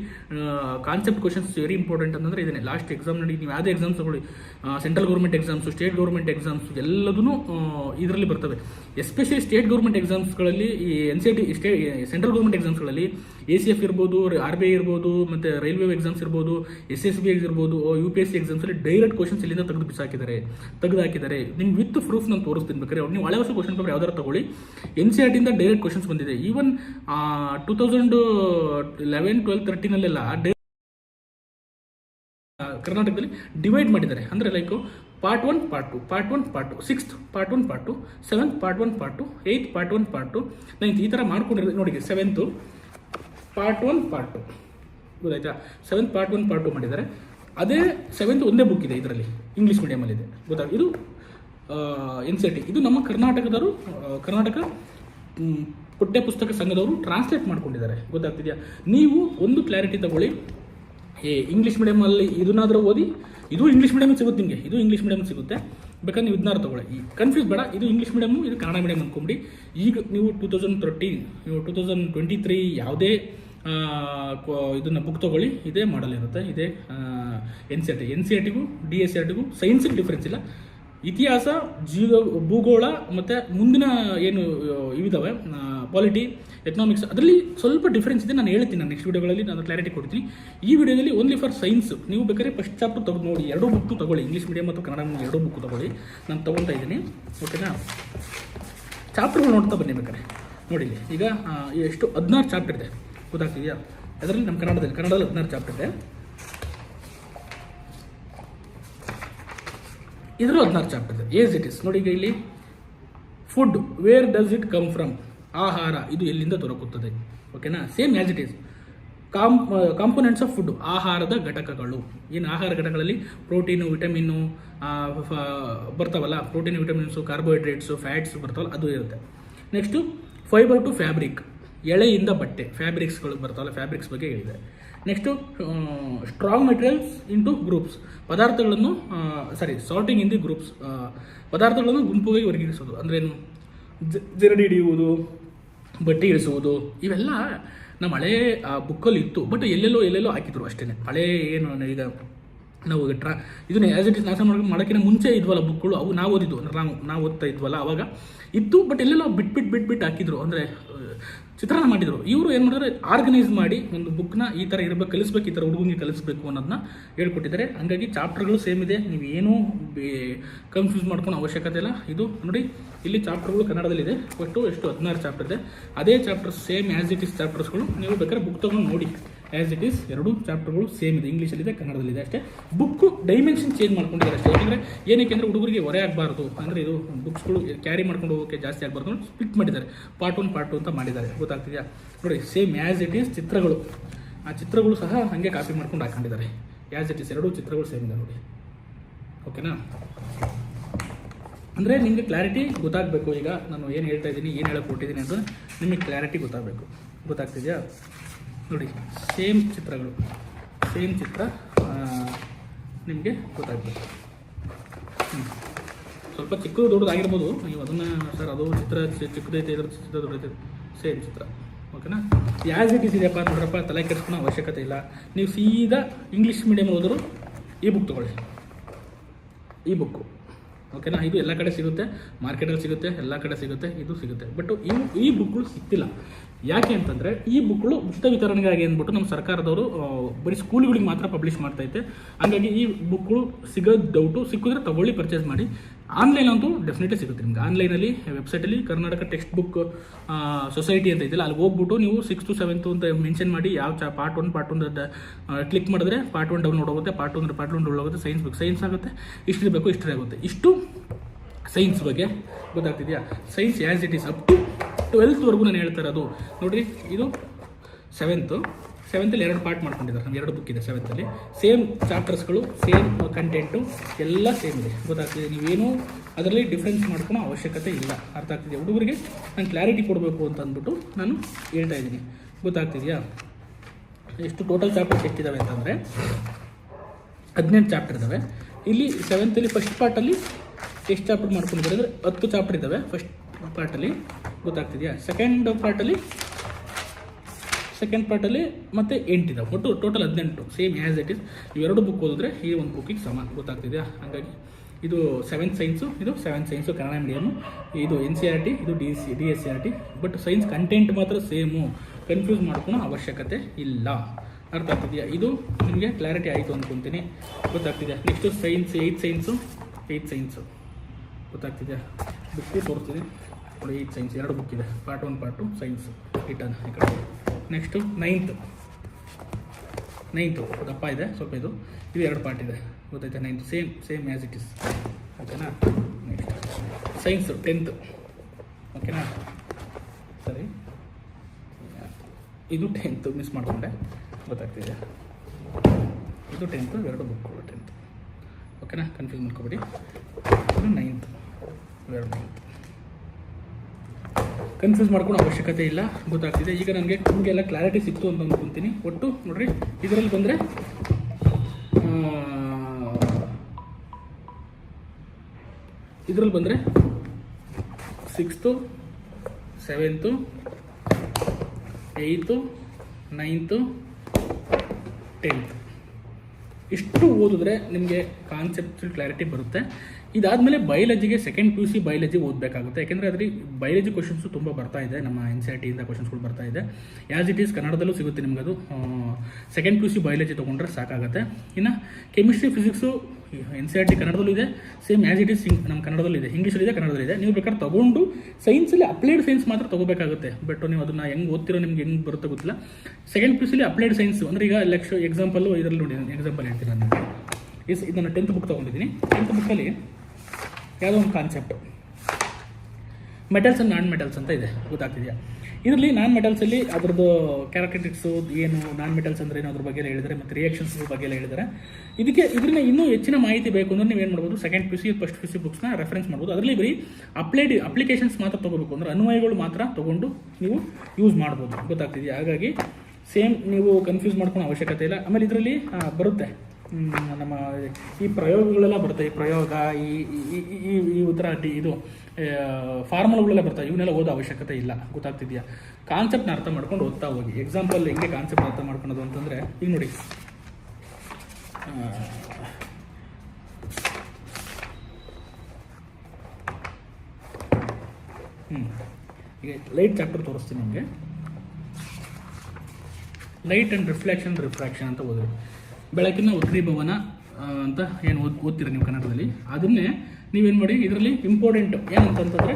ಕಾನ್ಸೆಪ್ಟ್ ಕ್ವಶನ್ಸ್ ವೆರಿ ಇಂಪಾರ್ಟೆಂಟ್ ಅಂತಂದರೆ ಇದನ್ನೇ. ಲಾಸ್ಟ್ ಎಕ್ಸಾಮ್ ನಡೀ, ನೀವು ಯಾವುದೇ ಎಕ್ಸಾಮ್ಸ್ ತಗೊಳ್ಳಿ. Central government exams state government exams ಎಲ್ಲದೂ ಇದರಲ್ಲಿ ಬರ್ತವೆ. ಎಸ್ಪೆಷಲಿ ಸ್ಟೇಟ್ ಗೌರ್ಮೆಂಟ್ ಎಕ್ಸಾಮ್ಸ್ಗಳಲ್ಲಿ ಈ N C R T stay central government ಎಕ್ಸಾಮ್ಸ್ಗಳಲ್ಲಿ A C F ಇರ್ಬೋದು ಆರ್ ಬಿ ಐ ಇರ್ಬೋದು, ಮತ್ತು ರೈಲ್ವೆ ಎಕ್ಸಾಮ್ಸ್ ಇರ್ಬೋದು ಎಸ್ ಎಸ್ ಬಿ ಎಕ್ಸ್ ಇರ್ಬೋದು ಯು ಪಿ ಎಸ್ ಸಿ ಎಕ್ಸಾಮ್ಸಲ್ಲಿ ಡೈರೆಕ್ಟ್ ಕ್ವಶನ್ಸ್ ಇಲ್ಲಿಂದ ತೆಗೆದು ಬಿಸಾಕಿದ್ದಾರೆ ತೆಗೆದು ಹಾಕಿದ್ದಾರೆ ನಿಮ್ಗೆ ವಿತ್ ಪ್ರೂಫ್ ನಾನು ತೋರಿಸ್ತೀನಿ ಬೇಕಾದ್ರೆ. ನೀವು ಹಳೆ ವರ್ಷ ಕ್ವಶನ್ ಪೇಪರ್ ಯಾವ್ದಾರು ತಗೊಳ್ಳಿ. ಎನ್ ಸಿ ಆರ್ ಟಿಂದ ಡೈರೆಕ್ಟ್ ಕ್ವಶನ್ಸ್ ಬಂದಿದೆ. Even two thousand eleven twelve ತರ್ಟೀನಲ್ಲೆಲ್ಲ ಕರ್ನಾಟಕದಲ್ಲಿ ಡಿವೈಡ್ ಮಾಡಿದ್ದಾರೆ. ಅಂದರೆ like part one part two part one part two sixth part one part two seventh part one part two eighth part one part two ninth ಈ ಥರ ಮಾಡ್ಕೊಂಡಿರೋದು ನೋಡಿ seventh part one part two ಗೊತ್ತಾಯ್ತಾ? Seventh part one part two ಮಾಡಿದ್ದಾರೆ. ಅದೇ seventh ಒಂದೇ book ಇದೆ ಇದರಲ್ಲಿ ಇಂಗ್ಲೀಷ್ ಮೀಡಿಯಮಲ್ಲಿದೆ ಗೊತ್ತಾ? ಇದು ಎನ್ ಸಿ ಟಿ ಇದು ನಮ್ಮ ಕರ್ನಾಟಕದವರು ಕರ್ನಾಟಕ ಪಠ್ಯ ಪುಸ್ತಕ ಸಂಘದವರು ಟ್ರಾನ್ಸ್ಲೇಟ್ ಮಾಡ್ಕೊಂಡಿದ್ದಾರೆ. ಗೊತ್ತಾಗ್ತಿದೆಯಾ? ನೀವು ಒಂದು ಕ್ಲಾರಿಟಿ ತಗೊಳ್ಳಿ. ಏ ಇಂಗ್ಲೀಷ್ ಮೀಡಿಯಮಲ್ಲಿ ಇದನ್ನಾದರೂ ಓದಿ, ಇದು ಇಂಗ್ಲೀಷ್ ಮೀಡಿಯಮ್ ಸಿಗುತ್ತೆ ನಿಮಗೆ. ಇದು ಇಂಗ್ಲೀಷ್ ಮೀಡಿಯಮ್ ಸಿಗುತ್ತೆ. ಬೇಕಾದ್ರೆ ನೀವು ಇದನ್ನಾರು ತಗೊಳ್ಳಿ. ಈ ಕನ್ಫ್ಯೂಸ್ ಬೇಡ, ಇದು ಇಂಗ್ಲೀಷ್ ಮೀಡಿಯಮು ಇದು ಕನ್ನಡ ಮೀಡಿಯಮ್ ಅಂದ್ಕೊಂಬಿಡಿ ಈಗ ನೀವು ಟೂ ತೌಸಂಡ್ ತರ್ಟೀನ್ ನೀವು ಟೂ ತೌಸಂಡ್ ಟ್ವೆಂಟಿ ತ್ರೀ ಯಾವುದೇ ಇದನ್ನು ಬುಕ್ ತಗೊಳ್ಳಿ, ಇದೇ ಮಾಡಲ್ ಇರುತ್ತೆ. ಇದೇ N C R T N C R ಟಿಗೂ D S C R ಟಿಗೂ ಸೈನ್ಸಿಗೆ ಡಿಫ್ರೆನ್ಸ್ ಇಲ್ಲ. ಇತಿಹಾಸ, ಜೀವ, ಭೂಗೋಳ ಮತ್ತು ಮುಂದಿನ ಏನು ಇವಿದಾವೆ ಪಾಲಿಟಿ ಎಕನಾಮಿಕ್ಸ್ ಅದರಲ್ಲಿ ಸ್ವಲ್ಪ ಡಿಫ್ರೆನ್ಸ್ ಇದೆ, ನಾನು ಹೇಳ್ತೀನಿ ನಾನು ನೆಕ್ಸ್ಟ್ ವಿಡಿಯೋಗಳಲ್ಲಿ ನಾನು ಕ್ಲಾರಿಟಿ ಕೊಡ್ತೀನಿ. ಈ ವಿಡಿಯೋದಲ್ಲಿ ಓನ್ಲಿ ಫಾರ್ ಸೈನ್ಸ್ ನೀವು ಬೇಕಾದ್ರೆ ಫಸ್ಟ್ ಚಾಪ್ಟರ್ ತಗೊಂಡು ನೋಡಿ, ಎರಡೂ ಬುಕ್ ತಗೊಳ್ಳಿ ಇಂಗ್ಲೀಷ್ ಮೀಡಿಯಮ್ ಮತ್ತು ಕನ್ನಡ ಮೀಡಿಯಂ ಎರಡೂ ಬುಕ್ ತಗೊಳ್ಳಿ. ನಾನು ತೊಗೊಳ್ತಾ ಇದ್ದೀನಿ ಓಕೆನಾ ಚಾಪ್ಟರ್ಗಳು ನೋಡ್ತಾ ಬನ್ನಿ ಬೇಕಾದ್ರೆ, ನೋಡಿ. ಈಗ ಎಷ್ಟು ಹದಿನಾರು ಚಾಪ್ಟರ್ ಇದೆ, ಗೊತ್ತಾಗ್ತಿದೆಯಾ? ಅದರಲ್ಲಿ ನಮ್ಮ ಕನ್ನಡದಲ್ಲಿ ಕನ್ನಡದಲ್ಲಿ ಹದಿನಾರು ಚಾಪ್ಟರ್ ಇದೆ. ಇದರಲ್ಲೂ ಹದಿನಾರು ಚಾಪ್ಟರ್ ಇದೆ. ಏಸ್ ಇಟ್ ಇಸ್ ನೋಡಿ ಈಗ ಇಲ್ಲಿ food where does it come from ಆಹಾರ ಇದು ಎಲ್ಲಿಂದ ದೊರಕುತ್ತದೆ? ಓಕೆನಾ same as it is comp components of food ಆಹಾರದ ಘಟಕಗಳು. ಏನು ಆಹಾರ ಘಟಕಗಳಲ್ಲಿ? ಪ್ರೋಟೀನು ವಿಟಮಿನ್ನು ಬರ್ತಾವಲ್ಲ? ಪ್ರೋಟೀನ್, ವಿಟಮಿನ್ಸು ಕಾರ್ಬೋಹೈಡ್ರೇಟ್ಸು ಫ್ಯಾಟ್ಸ್ ಬರ್ತಾವಲ್ಲ, ಅದು ಇರುತ್ತೆ. ನೆಕ್ಸ್ಟು ಫೈಬರ್ ಟು ಫ್ಯಾಬ್ರಿಕ್ ಎಳೆಯಿಂದ ಬಟ್ಟೆ. ಫ್ಯಾಬ್ರಿಕ್ಸ್ಗಳು ಬರ್ತಾವಲ್ಲ ಫ್ಯಾಬ್ರಿಕ್ಸ್ ಬಗ್ಗೆ ಹೇಳಿದೆ. Next strong materials into groups ಪದಾರ್ಥಗಳನ್ನು sorry sorting in the groups ಪದಾರ್ಥಗಳನ್ನು ಗುಂಪುಗೆ ವರ್ಗೀಕರಿಸೋದು. ಅಂದ್ರೇನು ಜರಡಿ ಹಿಡಿಯುವುದು ಬಟ್ಟೆ ಇಳಿಸುವುದು ಇವೆಲ್ಲ ನಮ್ಮ ಹಳೇ ಬುಕ್ಕಲ್ಲಿ ಇತ್ತು. ಬಟ್ ಎಲ್ಲೆಲ್ಲೋ ಎಲ್ಲೆಲ್ಲೋ ಹಾಕಿದ್ರು ಅಷ್ಟೇ. ಹಳೆ ಏನು, ಈಗ ನಾವು ಟ್ರಾ ಇದನ್ನ ಆ್ಯಸ್ ಇಟ್ ಇಸ್ ನಾಶ ಮಾಡ್ಕೊಂಡು ಮಾಡೋಕ್ಕಿಂತ ಮುಂಚೆ ಇದ್ವಲ್ಲ ಬುಕ್ಗಳು ಅವು ನಾವು ಓದಿದ್ವು. ನಾವು ನಾವು ಓದ್ತಾ ಇದ್ವಲ್ಲ ಅವಾಗ. ಇತ್ತು ಬಟ್ ಎಲ್ಲೆಲ್ಲೋ ಬಿಟ್ಬಿಟ್ಟು ಬಿಟ್ಟು ಬಿಟ್ಟು ಬಿಟ್ಟು ಹಾಕಿದ್ರು. ಅಂದರೆ ಚಿತ್ರಾನ್ನ ಮಾಡಿದ್ರು. ಇವರು ಏನು ಮಾಡಿದ್ರು? ಆರ್ಗನೈಸ್ ಮಾಡಿ ಒಂದು ಬುಕ್ನ ಈ ಥರ ಇರಬೇಕು, ಕಲಿಸ್ಬೇಕು, ಈ ಥರ ಹುಡುಗನಿಗೆ ಕಲಿಸ್ಬೇಕು ಅನ್ನೋದನ್ನ ಹೇಳ್ಕೊಟ್ಟಿದ್ದಾರೆ. ಹಾಗಾಗಿ ಚಾಪ್ಟರ್ಗಳು ಸೇಮ್ ಇದೆ. ನೀವು ಏನೂ ಕನ್ಫ್ಯೂಸ್ ಮಾಡ್ಕೊಳೋ ಅವಶ್ಯಕತೆ ಇಲ್ಲ. ಇದು ನೋಡಿ, ಇಲ್ಲಿ ಚಾಪ್ಟರ್ಗಳು ಕನ್ನಡದಲ್ಲಿದೆ. ಒಟ್ಟು ಎಷ್ಟು ಹದಿನಾರು ಚಾಪ್ಟರ್ ಇದೆ. ಅದೇ chapter same as it is ಚಾಪ್ಟರ್ಸ್ಗಳು ನೀವು ಬೇಕಾದ್ರೆ ಬುಕ್ ತೊಗೊಂಡು ನೋಡಿ. ಆ್ಯಸ್ ಇಟ್ ಈಸ್ ಎರಡು ಚಾಪ್ಟರ್ಗಳು ಸೇಮ್ ಇದೆ. ಇಂಗ್ಲೀಷಲ್ಲಿದೆ ಕನ್ನಡದಲ್ಲಿದೆ ಅಷ್ಟೇ. ಬುಕ್ಕು ಡೈಮೆನ್ಷನ್ ಚೇಂಜ್ ಮಾಡ್ಕೊಂಡಿದ್ದಾರೆ ಅಷ್ಟೇ. ಯಾಕಂದರೆ ಏನಕ್ಕೆ ಅಂದರೆ ಹುಡುಗರಿಗೆ ಹೊರೆ ಆಗಬಾರ್ದು. ಅಂದರೆ ಇದು ಬುಕ್ಸ್ಗಳು ಕ್ಯಾರಿ ಮಾಡ್ಕೊಂಡು ಹೋಗೋಕೆ ಜಾಸ್ತಿ ಆಗಬಾರ್ದು ಸ್ಪ್ಲಿಟ್ ಮಾಡಿದ್ದಾರೆ. ಪಾರ್ಟ್ ಒನ್ ಪಾರ್ಟ್ ಟು ಅಂತ ಮಾಡಿದ್ದಾರೆ. ಗೊತ್ತಾಗ್ತಿದೆಯಾ? ನೋಡಿ ಸೇಮ್ ಆ್ಯಸ್ ಇಟ್ ಈಸ್ ಚಿತ್ರಗಳು. ಆ ಚಿತ್ರಗಳು ಸಹ ಹಾಗೆ ಕಾಪಿ ಮಾಡ್ಕೊಂಡು ಹಾಕೊಂಡಿದ್ದಾರೆ. ಆ್ಯಸ್ ಇಟ್ ಈಸ್ ಎರಡೂ ಚಿತ್ರಗಳು ಸೇಮ್ ಇದೆ ನೋಡಿ. ಓಕೆನಾ ಅಂದರೆ ನಿಮಗೆ ಕ್ಲಾರಿಟಿ ಗೊತ್ತಾಗಬೇಕು ಈಗ. ನಾನು ಏನು ಹೇಳ್ತಾ ಇದ್ದೀನಿ, ಏನು ಹೇಳಕ್ಕೆ ಕೊಟ್ಟಿದ್ದೀನಿ ಅಂತ ನಿಮಗೆ ಕ್ಲಾರಿಟಿ ಗೊತ್ತಾಗಬೇಕು. ಗೊತ್ತಾಗ್ತಿದೆಯಾ? ನೋಡಿ ಸೇಮ್ ಚಿತ್ರಗಳು. ಸೇಮ್ ಚಿತ್ರ ನಿಮಗೆ ಗೊತ್ತಾಗ್ತದೆ. ಸ್ವಲ್ಪ ಚಿಕ್ಕದು ದೊಡ್ಡದಾಗಿರ್ಬೋದು. ನೀವು ಅದನ್ನು ಸರ್, ಅದು ಚಿತ್ರ ಚಿಕ್ಕದೈತೆ ಇದ್ರ ಚಿತ್ರ ದೊಡ್ಡೈತೆ ಸೇಮ್ ಚಿತ್ರ. ಓಕೆನಾ ಇಟ್ ಇಸ್ ಇದೆಯಪ್ಪ ನೋಡ್ರಪ್ಪ, ತಲೆ ಕೆಡಿಸ್ಕೊಳೋ ಅವಶ್ಯಕತೆ ಇಲ್ಲ. ನೀವು ಸೀದಾ ಇಂಗ್ಲೀಷ್ ಮೀಡಿಯಮ್ ಓದಿದ್ರು ಈ ಬುಕ್ ತೊಗೊಳ್ಳಿ. ಈ ಬುಕ್ಕು ಓಕೆನಾ ಇದು ಎಲ್ಲ ಕಡೆ ಸಿಗುತ್ತೆ ಮಾರ್ಕೆಟಲ್ಲಿ ಸಿಗುತ್ತೆ, ಎಲ್ಲ ಕಡೆ ಸಿಗುತ್ತೆ, ಇದು ಸಿಗುತ್ತೆ. ಬಟ್ ಇವು ಈ ಬುಕ್ಗಳು ಸಿಕ್ತಿಲ್ಲ ಯಾಕೆ ಅಂತಂದರೆ ಈ ಬುಕ್ಗಳು ಉಚಿತ ವಿತರಣೆಗಾಗಿ ಅಂದ್ಬಿಟ್ಟು ನಮ್ಮ ಸರ್ಕಾರದವರು ಬರೀ ಸ್ಕೂಲ್ಗಳಿಗೆ ಮಾತ್ರ ಪಬ್ಲಿಷ್ ಮಾಡ್ತೈತೆ ಹಾಗಾಗಿ ಈ ಬುಕ್ಗಳು ಸಿಗೋದು ಡೌಟು ಸಿಕ್ಕಿದ್ರೆ ತಗೊಳ್ಳಿ ಪರ್ಚೇಸ್ ಮಾಡಿ. ಆನ್ಲೈನ್ ಅಂತೂ ಡೆಫಿನೆಟ್ಲಿ ಸಿಗುತ್ತೆ ನಿಮ್ಗೆ. ಆನ್ಲೈನಲ್ಲಿ ವೆಬ್ಸೈಟಲ್ಲಿ ಕರ್ನಾಟಕ ಟೆಕ್ಸ್ಟ್ ಬುಕ್ ಸೊಸೈಟಿ ಅಂತ ಇದೆಯಲ್ಲ ಅಲ್ಲಿ ಹೋಗ್ಬಿಟ್ಟು ನೀವು ಸಿಕ್ಸ್ ಟು ಸೆವೆಂತು ಅಂತ ಮೆನ್ಷನ್ ಮಾಡಿ ಯಾವ ಚಾ part one part one click ಮಾಡಿದ್ರೆ ಪಾರ್ಟ್ ಒನ್ ಡೌನ್ಲೋಡ್ ಆಗುತ್ತೆ ಪಾರ್ಟ್ ಒಂದ್ರೆ ಪಾರ್ಟ್ ಒನ್ ಡೌನ್ಲೋಡ್ ಆಗುತ್ತೆ ಸೈನ್ಸ್ ಬುಕ್ ಸೈನ್ಸ್ ಆಗುತ್ತೆ ಇಷ್ಟು ಬೇಕು ಇಷ್ಟು ಆಗುತ್ತೆ. ಇಷ್ಟು ಸೈನ್ಸ್ ಬಗ್ಗೆ ಗೊತ್ತಾಗ್ತಿದೆಯಾ? Science as it is up to ಟ್ವೆಲ್ತ್ವರೆಗೂ ನಾನು ಹೇಳ್ತಾ ಇರೋದು. ನೋಡಿರಿ, ಇದು ಸೆವೆಂತು ಸೆವೆಂತಲ್ಲಿ ಎರಡು ಪಾರ್ಟ್ ಮಾಡ್ಕೊಂಡಿದ್ದಾರೆ. ನಮ್ಮ ಎರಡು ಬುಕ್ ಇದೆ ಸೆವೆಂತಲ್ಲಿ ಸೇಮ್ ಚಾಪ್ಟರ್ಸ್ಗಳು ಸೇಮ್ ಕಂಟೆಂಟು ಎಲ್ಲ ಸೇಮ್ ಇದೆ. ಗೊತ್ತಾಗ್ತಿದೆ? ನೀವೇನು ಅದರಲ್ಲಿ ಡಿಫ್ರೆನ್ಸ್ ಮಾಡ್ಕೊಳೋ ಅವಶ್ಯಕತೆ ಇಲ್ಲ. ಅರ್ಥ ಆಗ್ತಿದೆ? ಹುಡುಗರಿಗೆ ನಾನು ಕ್ಲಾರಿಟಿ ಕೊಡಬೇಕು ಅಂತ ಅಂದ್ಬಿಟ್ಟು ನಾನು ಹೇಳ್ತಾ ಇದ್ದೀನಿ. ಗೊತ್ತಾಗ್ತಿದೆಯಾ? ಎಷ್ಟು ಟೋಟಲ್ ಚಾಪ್ಟರ್ಸ್ ಎಷ್ಟಿದ್ದಾವೆ ಅಂತಂದರೆ, ಹದಿನೆಂಟು ಚಾಪ್ಟರ್ ಇದ್ದಾವೆ ಇಲ್ಲಿ ಸೆವೆಂತಲ್ಲಿ ಫಸ್ಟ್ ಪಾರ್ಟಲ್ಲಿ ಎಷ್ಟು ಚಾಪ್ಟರ್ ಮಾಡ್ಕೊಂಡಿದ್ದಾರೆ ಅಂದರೆ ಹತ್ತು ಚಾಪ್ಟರ್ ಇದ್ದಾವೆ ಫಸ್ಟ್ ಪಾರ್ಟಲ್ಲಿ ಗೊತ್ತಾಗ್ತಿದೆಯಾ? ಸೆಕೆಂಡ್ ಪಾರ್ಟಲ್ಲಿ ಸೆಕೆಂಡ್ ಪಾರ್ಟಲ್ಲಿ ಮತ್ತೆ ಎಂಟಿದ್ದಾವೆ ಒಟ್ಟು ಟೋಟಲ್ ಹದಿನೆಂಟು ಸೇಮ್ ಆ್ಯಸ್ ಇಟ್ ಇಸ್ ಇವೆರಡು ಬುಕ್ ಓದಿದ್ರೆ ಈ ಒಂದು ಬುಕ್ಕಿಗೆ ಸಮ ಗೊತ್ತಾಗ್ತಿದೆಯಾ? ಹಾಗಾಗಿ ಇದು ಸೆವೆಂತ್ ಸೈನ್ಸು ಇದು ಸೆವೆಂತ್ ಸೈನ್ಸು ಕನ್ನಡ ಮೀಡಿಯಮ್ಮು ಇದು ಎನ್ ಸಿ ಆರ್ ಟಿ ಇದು D C D S C R T but science content ಮಾತ್ರ ಸೇಮು ಕನ್ಫ್ಯೂಸ್ ಮಾಡ್ಕೊಳೋ ಅವಶ್ಯಕತೆ ಇಲ್ಲ. ಅರ್ಥ ಆಗ್ತಿದೆಯಾ? ಇದು ನಿಮಗೆ ಕ್ಲಾರಿಟಿ ಆಯಿತು ಅಂದ್ಕೊತೀನಿ ಗೊತ್ತಾಗ್ತಿದೆ next science eighth science eighth science ಗೊತ್ತಾಗ್ತಿದೆಯಾ? Book ತೋರಿಸ್ತೀನಿ. ನೋಡಿ ಏಯ್ತ್ ಸೈನ್ಸ್ ಎರಡು ಬುಕ್ ಇದೆ. Part one part two science return ಈ ಕಡೆ. ನೆಕ್ಸ್ಟು ನೈನ್ತ್ ನೈನ್ತು ದಪ್ಪ ಇದೆ, ಸ್ವಲ್ಪ ಇದು. ಇದು ಎರಡು ಪಾರ್ಟ್ ಇದೆ. ಗೊತ್ತಾಯ್ತಾ? Ninth same same as it is ಓಕೆನಾ ನೆಕ್ಸ್ಟ್ ಸೈನ್ಸು ಟೆಂತು ಓಕೆನಾ ಸರಿ. ಇದು ಟೆಂತು ಮಿಸ್ ಮಾಡಿಕೊಂಡೆ. ಗೊತ್ತಾಗ್ತಿದೆ. ಇದು ಟೆಂತು ಎರಡು ಬುಕ್ಗಳು ಟೆಂತ್ ಓಕೆನಾ ಕನ್ಫ್ಯೂಸ್ ಮಾಡ್ಕೊಬೇಡಿ. ಇದು ನೈನ್ತ್ ಎರಡು ನೈನ್ತ್ ಕನ್ಫ್ಯೂಸ್ ಮಾಡ್ಕೊಳ್ಳೋ ಅವಶ್ಯಕತೆ ಇಲ್ಲ, ಗೊತ್ತಾಗ್ತಿದೆ. ಈಗ ನನಗೆ ನಿಮಗೆಲ್ಲ ಕ್ಲಾರಿಟಿ ಸಿಕ್ತು ಅಂತ ಅಂದ್ಕೊತೀನಿ ಒಟ್ಟು ನೋಡಿರಿ, ಇದರಲ್ಲಿ ಬಂದರೆ ಇದರಲ್ಲಿ ಬಂದರೆ sixth seventh eighth ninth tenth ಇಷ್ಟು ಓದಿದ್ರೆ ನಿಮಗೆ ಕಾನ್ಸೆಪ್ಚುಲ್ ಕ್ಲಾರಿಟಿ ಬರುತ್ತೆ. ಇದಾದಮೇಲೆ ಬಯಾಲಜಿಗೆ second P U C biology ಓದಬೇಕಾಗುತ್ತೆ. ಯಾಕೆಂದರೆ ಅದರಲ್ಲಿ ಬಯಾಲಜಿ ಕ್ವಶನ್ಸು ತುಂಬ ಬರ್ತಾ ಇದೆ. ನಮ್ಮ ಎನ್ ಸಿ ಆರ್ ಟಿಯಿಂದ ಕ್ವಶನ್ಸ್ಗಳು ಬರ್ತಾ ಇದೆ. ಆ್ಯಸ್ ಇಟ್ ಈಸ್ ಕನ್ನಡದಲ್ಲೂ ಸಿಗುತ್ತೆ ನಿಮಗದು. Second P U C biology ತೊಗೊಂಡ್ರೆ ಸಾಕಾಗುತ್ತೆ. ಇನ್ನು chemistry physics N C R T ಕನ್ನಡದಲ್ಲೂ ಇದೆ. ಸೇಮ್ ಆ್ಯಸ್ ಇಟ್ ಈಸ್ ನಮ್ಮ ಕನ್ನಡದಲ್ಲೂ ಇದೆ. ಇಂಗ್ಲೀಷಲ್ಲಿದೆ ಕನ್ನಡದಲ್ಲಿದೆ ನೀವು ಬೇಕಾದ್ರೆ ತೊಗೊಂಡು ಸೈನ್ಸಲ್ಲಿ ಅಪ್ಲೈಡ್ ಸೈನ್ಸ್ ಮಾತ್ರ ತೊಗೋಬೇಕಾಗುತ್ತೆ. ಬಟ್ ನೀವು ಅದನ್ನು ಹೆಂಗೆ ಓದ್ತಿರೋ ನಿಮ್ಗೆ ಹೆಂಗೆ ಬರುತ್ತೆ ಗೊತ್ತಿಲ್ಲ. ಸೆಕೆಂಡ್ ಪಿ ಯು ಸಿಲಿ ಅಪ್ಲೈಡ್ ಸೈನ್ಸ್ ಅಂದರೆ ಈಗ ಲಕ್ಷ ಎಕ್ಸಾಂಪಲ್ಲು ಇದರಲ್ಲಿ ನೋಡಿ ಎಕ್ಸಾಂಪಲ್ ಹೇಳ್ತೀನಿ ನಾನು ಇಸ್ ಇದನ್ನು ಟೆಂತ್ ಬುಕ್ ತೊಗೊಂಡಿದ್ದೀನಿ. ಟೆಂತ್ ಬುಕ್ಕಲ್ಲಿ ಯಾವುದೋ ಒಂದು concept metals and non metals ಅಂತ ಇದೆ. ಗೊತ್ತಾಗ್ತಿದೆಯಾ? ಇದರಲ್ಲಿ ನಾನ್ ಮೆಟಲ್ಸಲ್ಲಿ ಅದರದ್ದು ಕ್ಯಾರೆಕ್ಟರಿಟಿಕ್ಸು ಏನು ನಾನ್ ಮೆಟಲ್ಸ್ ಅಂದ್ರೆ ಏನು ಅದ್ರ ಬಗ್ಗೆ ಎಲ್ಲ ಹೇಳಿದ್ದಾರೆ ಮತ್ತು ರಿಯಾಕ್ಷನ್ಸ್ ಬಗ್ಗೆ ಎಲ್ಲ ಇದಕ್ಕೆ ಇದರಿಂದ ಇನ್ನೂ ಹೆಚ್ಚಿನ ಮಾಹಿತಿ ಬೇಕು ಅಂದ್ರೆ ನೀವು ಏನು ಮಾಡ್ಬೋದು second P C first P C ಬುಕ್ಸ್ನ reference ಮಾಡ್ಬೋದು. ಅದರಲ್ಲಿ ಬರೀ ಅಪ್ಲೈಡ್ ಅಪ್ಲಿಕೇಶನ್ಸ್ ಮಾತ್ರ ತೊಗೋಬೇಕು ಅಂದ್ರೆ ಅನ್ವಯಗಳು ಮಾತ್ರ ತೊಗೊಂಡು ನೀವು ಯೂಸ್ ಮಾಡ್ಬೋದು. ಗೊತ್ತಾಗ್ತಿದೆ ಹಾಗಾಗಿ ಸೇಮ್ ನೀವು ಕನ್ಫ್ಯೂಸ್ ಮಾಡ್ಕೊಳ್ಳೋ ಅವಶ್ಯಕತೆ ಇಲ್ಲ. ಆಮೇಲೆ ಇದರಲ್ಲಿ ಬರುತ್ತೆ. ನಮ್ಮ ಈ ಪ್ರಯೋಗಗಳೆಲ್ಲ ಬರುತ್ತೆ. ಈ ಪ್ರಯೋಗ, ಈ, ಈ- ಉತ್ತರ ಇದು. ಫಾರ್ಮುಲಾಗಳೆಲ್ಲ ಬರ್ತಾವೆ ಇವನ್ನೆಲ್ಲ ಓದೋ ಅವಶ್ಯಕತೆ ಇಲ್ಲ. ಗೊತ್ತಾಗ್ತಿದೆಯಾ? ಕಾನ್ಸೆಪ್ಟ್ನ ಅರ್ಥ ಮಾಡ್ಕೊಂಡು ಓದ್ತಾ ಹೋಗಿ. ಎಕ್ಸಾಂಪಲ್ ಹೆಂಗೆ ಕಾನ್ಸೆಪ್ಟ್ ಅರ್ಥ ಮಾಡ್ಕೊಳೋದು ಅಂತಂದರೆ, ಈಗ ನೋಡಿ. ಹ್ಮ್. ಈಗ ಲೈಟ್ ಚಾಪ್ಟರ್ ತೋರಿಸ್ತೀನಿ ನಿಮಗೆ. ಲೈಟ್ ಆ್ಯಂಡ್ ರಿಫ್ಲೆಕ್ಷನ್ ರಿಫ್ರಾಕ್ಷನ್ ಅಂತ ಓದಿರಿ. ಬೆಳಕಿನ ಉದ್ರಿ ಭವನ ಅಂತ ಏನು ಓದ್, ಓದ್ತೀರಿ ನೀವು ಕನ್ನಡದಲ್ಲಿ? ಅದನ್ನೇ ನೀವೇನು ಮಾಡಿ, ಇದರಲ್ಲಿ ಇಂಪಾರ್ಟೆಂಟ್ ಏನಂತಂತಂದರೆ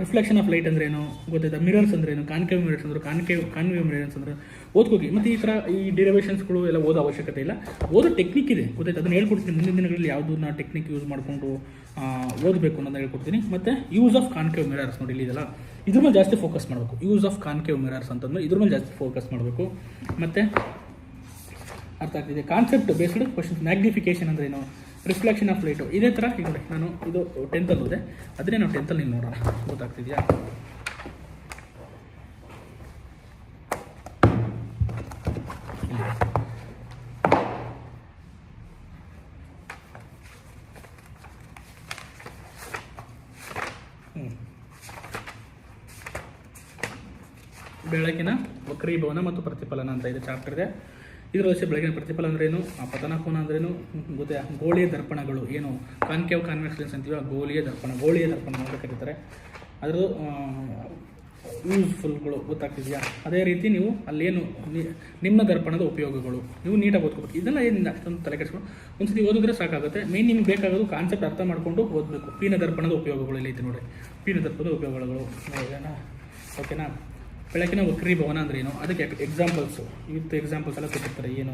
ರಿಫ್ಲೆಕ್ಷನ್ ಆಫ್ ಲೈಟ್ ಅಂದ್ರೆ ಏನು ಗೊತ್ತಾಯ್ತಾ? ಮಿರರ್ಸ್ ಅಂದ್ರೇನು, ಕಾನ್ಕೇವ್ ಮಿರರ್ಸ್ ಅಂದ್ರೆ, ಕಾನ್ಕೇವ್, ಕಾನ್ವೇವ್ ಮಿರರ್ಸ್ ಅಂದ್ರೆ. ಓದ್ಕೋಗಿ, ಮತ್ತು ಈ ಥರ ಈ ಡಿರವೇಷನ್ಸ್ಗಳು ಎಲ್ಲ ಓದೋ ಅವಶ್ಯಕತೆ ಇಲ್ಲ. ಓದೋ ಟೆಕ್ನಿಕ್ ಇದೆ, ಗೊತ್ತಾಯ್ತು? ಅದನ್ನ ಹೇಳ್ಕೊಡ್ತೀನಿ, ಮುಂದಿನ ದಿನಗಳಲ್ಲಿ ಯಾವುದನ್ನ ಟೆಕ್ನಿಕ್ ಯೂಸ್ ಮಾಡಿಕೊಂಡು ಓದಬೇಕು ಅನ್ನೋದನ್ನ ಹೇಳ್ಕೊಡ್ತೀನಿ. ಮತ್ತು ಯೂಸ್ ಆಫ್ ಕಾನ್ಕೇವ್ ಮಿರರ್ಸ್ ನೋಡಿ, ಇಲ್ಲಿ ಇದೆಲ್ಲ ಇದ್ರ ಮೇಲೆ ಜಾಸ್ತಿ ಫೋಕಸ್ ಮಾಡಬೇಕು. ಯೂಸ್ ಆಫ್ ಕಾನ್ಕೇವ್ ಮಿರರ್ಸ್ ಅಂತಂದು ಇದ್ರ ಮೇಲೆ ಜಾಸ್ತಿ ಫೋಕಸ್ ಮಾಡಬೇಕು. ಮತ್ತು ಅರ್ಥ ಆಗ್ತಿದೆ? ಕಾನ್ಸೆಪ್ಟ್ ಬೇಸ್ಡ್ ಕ್ವಶನ್ಸ್ ಮ್ಯಾಗ್ನಿಫಿಕೇಶನ್ ಅಂದ್ರೇನು? ರಿಫ್ಲೆಕ್ಷನ್ ಆಫ್ ಲೈಟು ಇದೇ ಥರ ಈಗ ನಾನು ಇದು ಟೆಂತಲ್ಲಿ ಹೋದೆ ಅದನ್ನೇ ನಾವು ಟೆಂತಲ್ಲಿ ನೋಡೋಣ. ಗೊತ್ತಾಗ್ತಿದೆಯಾ. ಬೆಳಕಿನ ವಕ್ರೀಭವನ ಮತ್ತು ಪ್ರತಿಫಲನ ಅಂತ ಇದೆ ಚಾಪ್ಟರ್ ಇದೆ ಇದರ ವಿಷಯ ಬೆಳಗಿನ ಪ್ರತಿಫಲ ಅಂದ್ರೇನು? ಆ ಪತನಕೋನ ಅಂದ್ರೇನು? ಗೊತ್ತೆ? ಗೋಳಿಯ ದರ್ಪಣಗಳು. ಏನು? ಕಾನ್ಕೇವ್ ಕಾನ್ವೆಕ್ಸ್ ಲೆನ್ಸ್ ಅಂತೀವಿ ಗೋಳಿಯ ದರ್ಪಣ ಗೋಳಿಯ ದರ್ಪಣ ಅಂತ ಕರೀತಾರೆ. ಅದರ ಯೂಸ್ಫುಲ್ಗಳು ಗೊತ್ತಾಗ್ತಿದೆಯಾ? ಅದೇ ರೀತಿ ನೀವು ಅಲ್ಲೇನು ನಿಮ್ಮ ದರ್ಪಣದ ಉಪಯೋಗಗಳು. ನೀವು ನೀಟಾಗಿ ಓದ್ಕೋಬೇಕು. ಇದೆಲ್ಲ ಏನಿಲ್ಲ? ಅಷ್ಟೊಂದು ತಲೆ ಕೆಡಿಸ್ಕೊಂಡು ಒಂದ್ಸತಿ ಓದಿದ್ರೆ ಸಾಕಾಗುತ್ತೆ. ಮೇನ್ ನಿಮ್ಗೆ ಬೇಕಾಗೋದು ಕಾನ್ಸೆಪ್ಟ್ ಅರ್ಥ ಮಾಡ್ಕೊಂಡು ಓದಬೇಕು. ಪೀನ ದರ್ಪಣದ ಉಪಯೋಗಗಳು ಇಲ್ಲಿ ಐತೆ ನೋಡಿ ಪೀನ ದರ್ಪಣದ ಉಪಯೋಗಗಳು. ಓಕೆನಾ? ಓಕೆನಾ ವಕ್ರೀ ಭವನ ಅಂದ್ರೆ ಏನು? ಅದಕ್ಕೆ ಎಕ್ಸಾಂಪಲ್ಸು ಇವತ್ತು ಎಕ್ಸಾಂಪಲ್ಸ್ ಎಲ್ಲ ಕೊಟ್ಟಿರ್ತಾರೆ. ಏನು?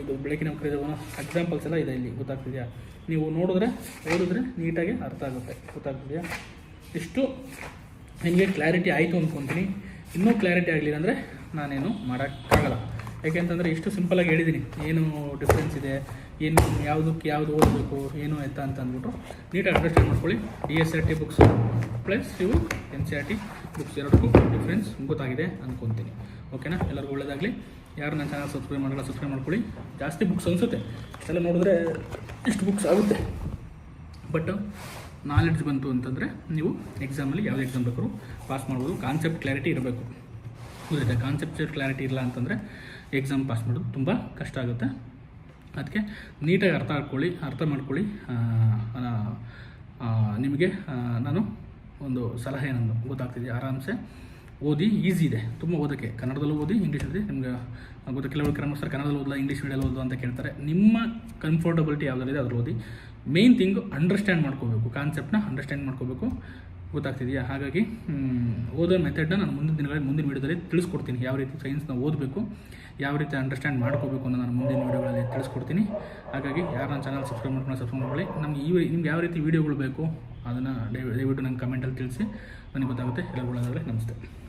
ಇದು ಬೆಳಕಿನ ವಕ್ರೀಭವನ ಎಕ್ಸಾಂಪಲ್ಸ್ ಎಲ್ಲ ಇದೆ ಇಲ್ಲಿ. ಗೊತ್ತಾಗ್ತಿದೆಯಾ? ನೀವು ನೋಡಿದ್ರೆ, ಓದಿದ್ರೆ ನೀಟಾಗಿ ಅರ್ಥ ಆಗುತ್ತೆ. ಗೊತ್ತಾಗ್ತಿದೆಯಾ? ಇಷ್ಟು. ನಿಮಗೆ ಕ್ಲಾರಿಟಿ ಆಯಿತು ಅಂದ್ಕೊತೀನಿ ಇನ್ನೂ ಕ್ಲಾರಿಟಿ ಆಗಲಿಲ್ಲ ಅಂದರೆ ನಾನೇನು ಮಾಡೋಕ್ಕಾಗಲ್ಲ. ಯಾಕೆಂತಂದರೆ ಇಷ್ಟು ಸಿಂಪಲಾಗಿ ಹೇಳಿದ್ದೀನಿ ಏನು ಡಿಫ್ರೆನ್ಸ್ ಇದೆ? ಏನು ಯಾವುದಕ್ಕೆ ಯಾವುದು ಓದಬೇಕು? ಏನು ಎತ್ತ ಅಂತ ಅಂದ್ಬಿಟ್ಟು ನೀಟಾಗಿ ಅಂಡರ್ಸ್ಟ್ಯಾಂಡ್ ಮಾಡ್ಕೊಳ್ಳಿ. D S R T books plus ಇವು N C R T books ಎರಡಕ್ಕೂ ಡಿಫ್ರೆನ್ಸ್ ಗೊತ್ತಾಗಿದೆ ಅಂದ್ಕೊತೀನಿ ಓಕೆನಾ ಎಲ್ಲರಿಗೂ ಒಳ್ಳೆಯದಾಗಲಿ ಯಾರು ನನ್ನ ಚಾನಲ್ ಸಬ್ಸ್ಕ್ರೈಬ್ ಮಾಡಲ್ಲ ಸಬ್ಸ್ಕ್ರೈಬ್ ಮಾಡ್ಕೊಳ್ಳಿ. ಜಾಸ್ತಿ ಬುಕ್ಸ್ ಅನಿಸುತ್ತೆ. ಎಲ್ಲ ನೋಡಿದ್ರೆ ಇಷ್ಟು ಬುಕ್ಸ್ ಆಗುತ್ತೆ. ಬಟ್ ನಾಲೆಡ್ಜ್ ಬಂತು ಅಂತಂದರೆ ನೀವು ಎಕ್ಸಾಮಲ್ಲಿ ಯಾವುದೇ ಎಕ್ಸಾಮ್ ಬೇಕಾದ್ರೂ ಪಾಸ್ ಮಾಡ್ಬೋದು. ಕಾನ್ಸೆಪ್ಟ್ ಕ್ಲಾರಿಟಿ ಇರಬೇಕು. ಗೊತ್ತಾಯ್ತಾ? ಕಾನ್ಸೆಪ್ಟ್ ಕ್ಲಾರಿಟಿ ಇಲ್ಲ ಅಂತಂದರೆ ಎಕ್ಸಾಮ್ ಪಾಸ್ ಮಾಡೋದು ತುಂಬ ಕಷ್ಟ ಆಗುತ್ತೆ. ಅದಕ್ಕೆ ನೀಟಾಗಿ ಅರ್ಥ ಮಾಡ್ಕೊಳ್ಳಿ ಅರ್ಥ ಮಾಡ್ಕೊಳ್ಳಿ. ನಿಮಗೆ ನಾನು ಒಂದು ಸಲಹೆ ನಂದು ಗೊತ್ತಾಗ್ತಿದೆ. ಆರಾಮ್ಸೆ ಓದಿ, ಈಸಿ ಇದೆ. ತುಂಬ ಓದೋಕ್ಕೆ, ಕನ್ನಡದಲ್ಲೂ ಓದಿ ಇಂಗ್ಲೀಷಲ್ಲಿ ನಿಮ್ಗೆ ಗೊತ್ತಾ, ಕೆಲವರು ಕ್ರಮ ಸರ್, ಕನ್ನಡದಲ್ಲಿ ಓದಲ್ಲ ಇಂಗ್ಲೀಷ್ ಮೀಡಿಯಲ್ಲಿ ಓದಲ್ಲ ಅಂತ ಕೇಳ್ತಾರೆ. ನಿಮ್ಮ ಕಂಫರ್ಟಬಿಲಿಟಿ ಯಾವುದರಿದೆ ಅದ್ರ ಓದಿ. ಮೇಯ್ನ್ ಥಿಂಗು ಅಂಡರ್ಸ್ಟ್ಯಾಂಡ್ ಮಾಡ್ಕೋಬೇಕು. ಕಾನ್ಸೆಪ್ಟ್ನ ಅಂಡರ್ಸ್ಟ್ಯಾಂಡ್ ಮಾಡ್ಕೋಬೇಕು. ಗೊತ್ತಾಗ್ತಿದೆಯಾ? ಹಾಗಾಗಿ ಓದೋ ಮೆಥಡ್ನ ನಾನು ಮುಂದಿನ ದಿನಗಳಲ್ಲಿ ಮುಂದಿನ ವೀಡಿಯೋದಲ್ಲಿ ತಿಳಿಸ್ಕೊಡ್ತೀನಿ. ಯಾವ ರೀತಿ ಸೈನ್ಸ್ನ ಓದಬೇಕು, ಯಾವ ರೀತಿ ಅಂಡರ್ಸ್ಟ್ಯಾಂಡ್ ಮಾಡ್ಕೋಬೇಕು ಅನ್ನೋ ನಾನು ಮುಂದಿನ ವೀಡಿಯೋಗಳಲ್ಲಿ ತಿಳಿಸ್ಕೊಡ್ತೀನಿ. ಹಾಗಾಗಿ, ಯಾರು ನನ್ನ ಚಾನಲ್ ಸಬ್ಸ್ಕ್ರೈಬ್ ಮಾಡ್ಕೊಂಡು ಸಬ್ಸ್ಕ್ರೈಬ್ ಮಾಡ್ಕೊಳ್ಳಿ. ನಮ್ಗೆ ಈ ನಿಮ್ಗೆ ಯಾವ ರೀತಿ ವೀಡಿಯೋಗಳು ಬೇಕು, ಅದನ್ನು ದಯವಿಟ್ಟು ನಂಗೆ ಕಮೆಂಟಲ್ಲಿ ತಿಳಿಸಿ. ನನಗೆ ಗೊತ್ತಾಗುತ್ತೆ. ಎಲ್ಲರಿಗೂ ಒಳ್ಳೆಯದಾಗಲಿ ನಮಸ್ತೆ.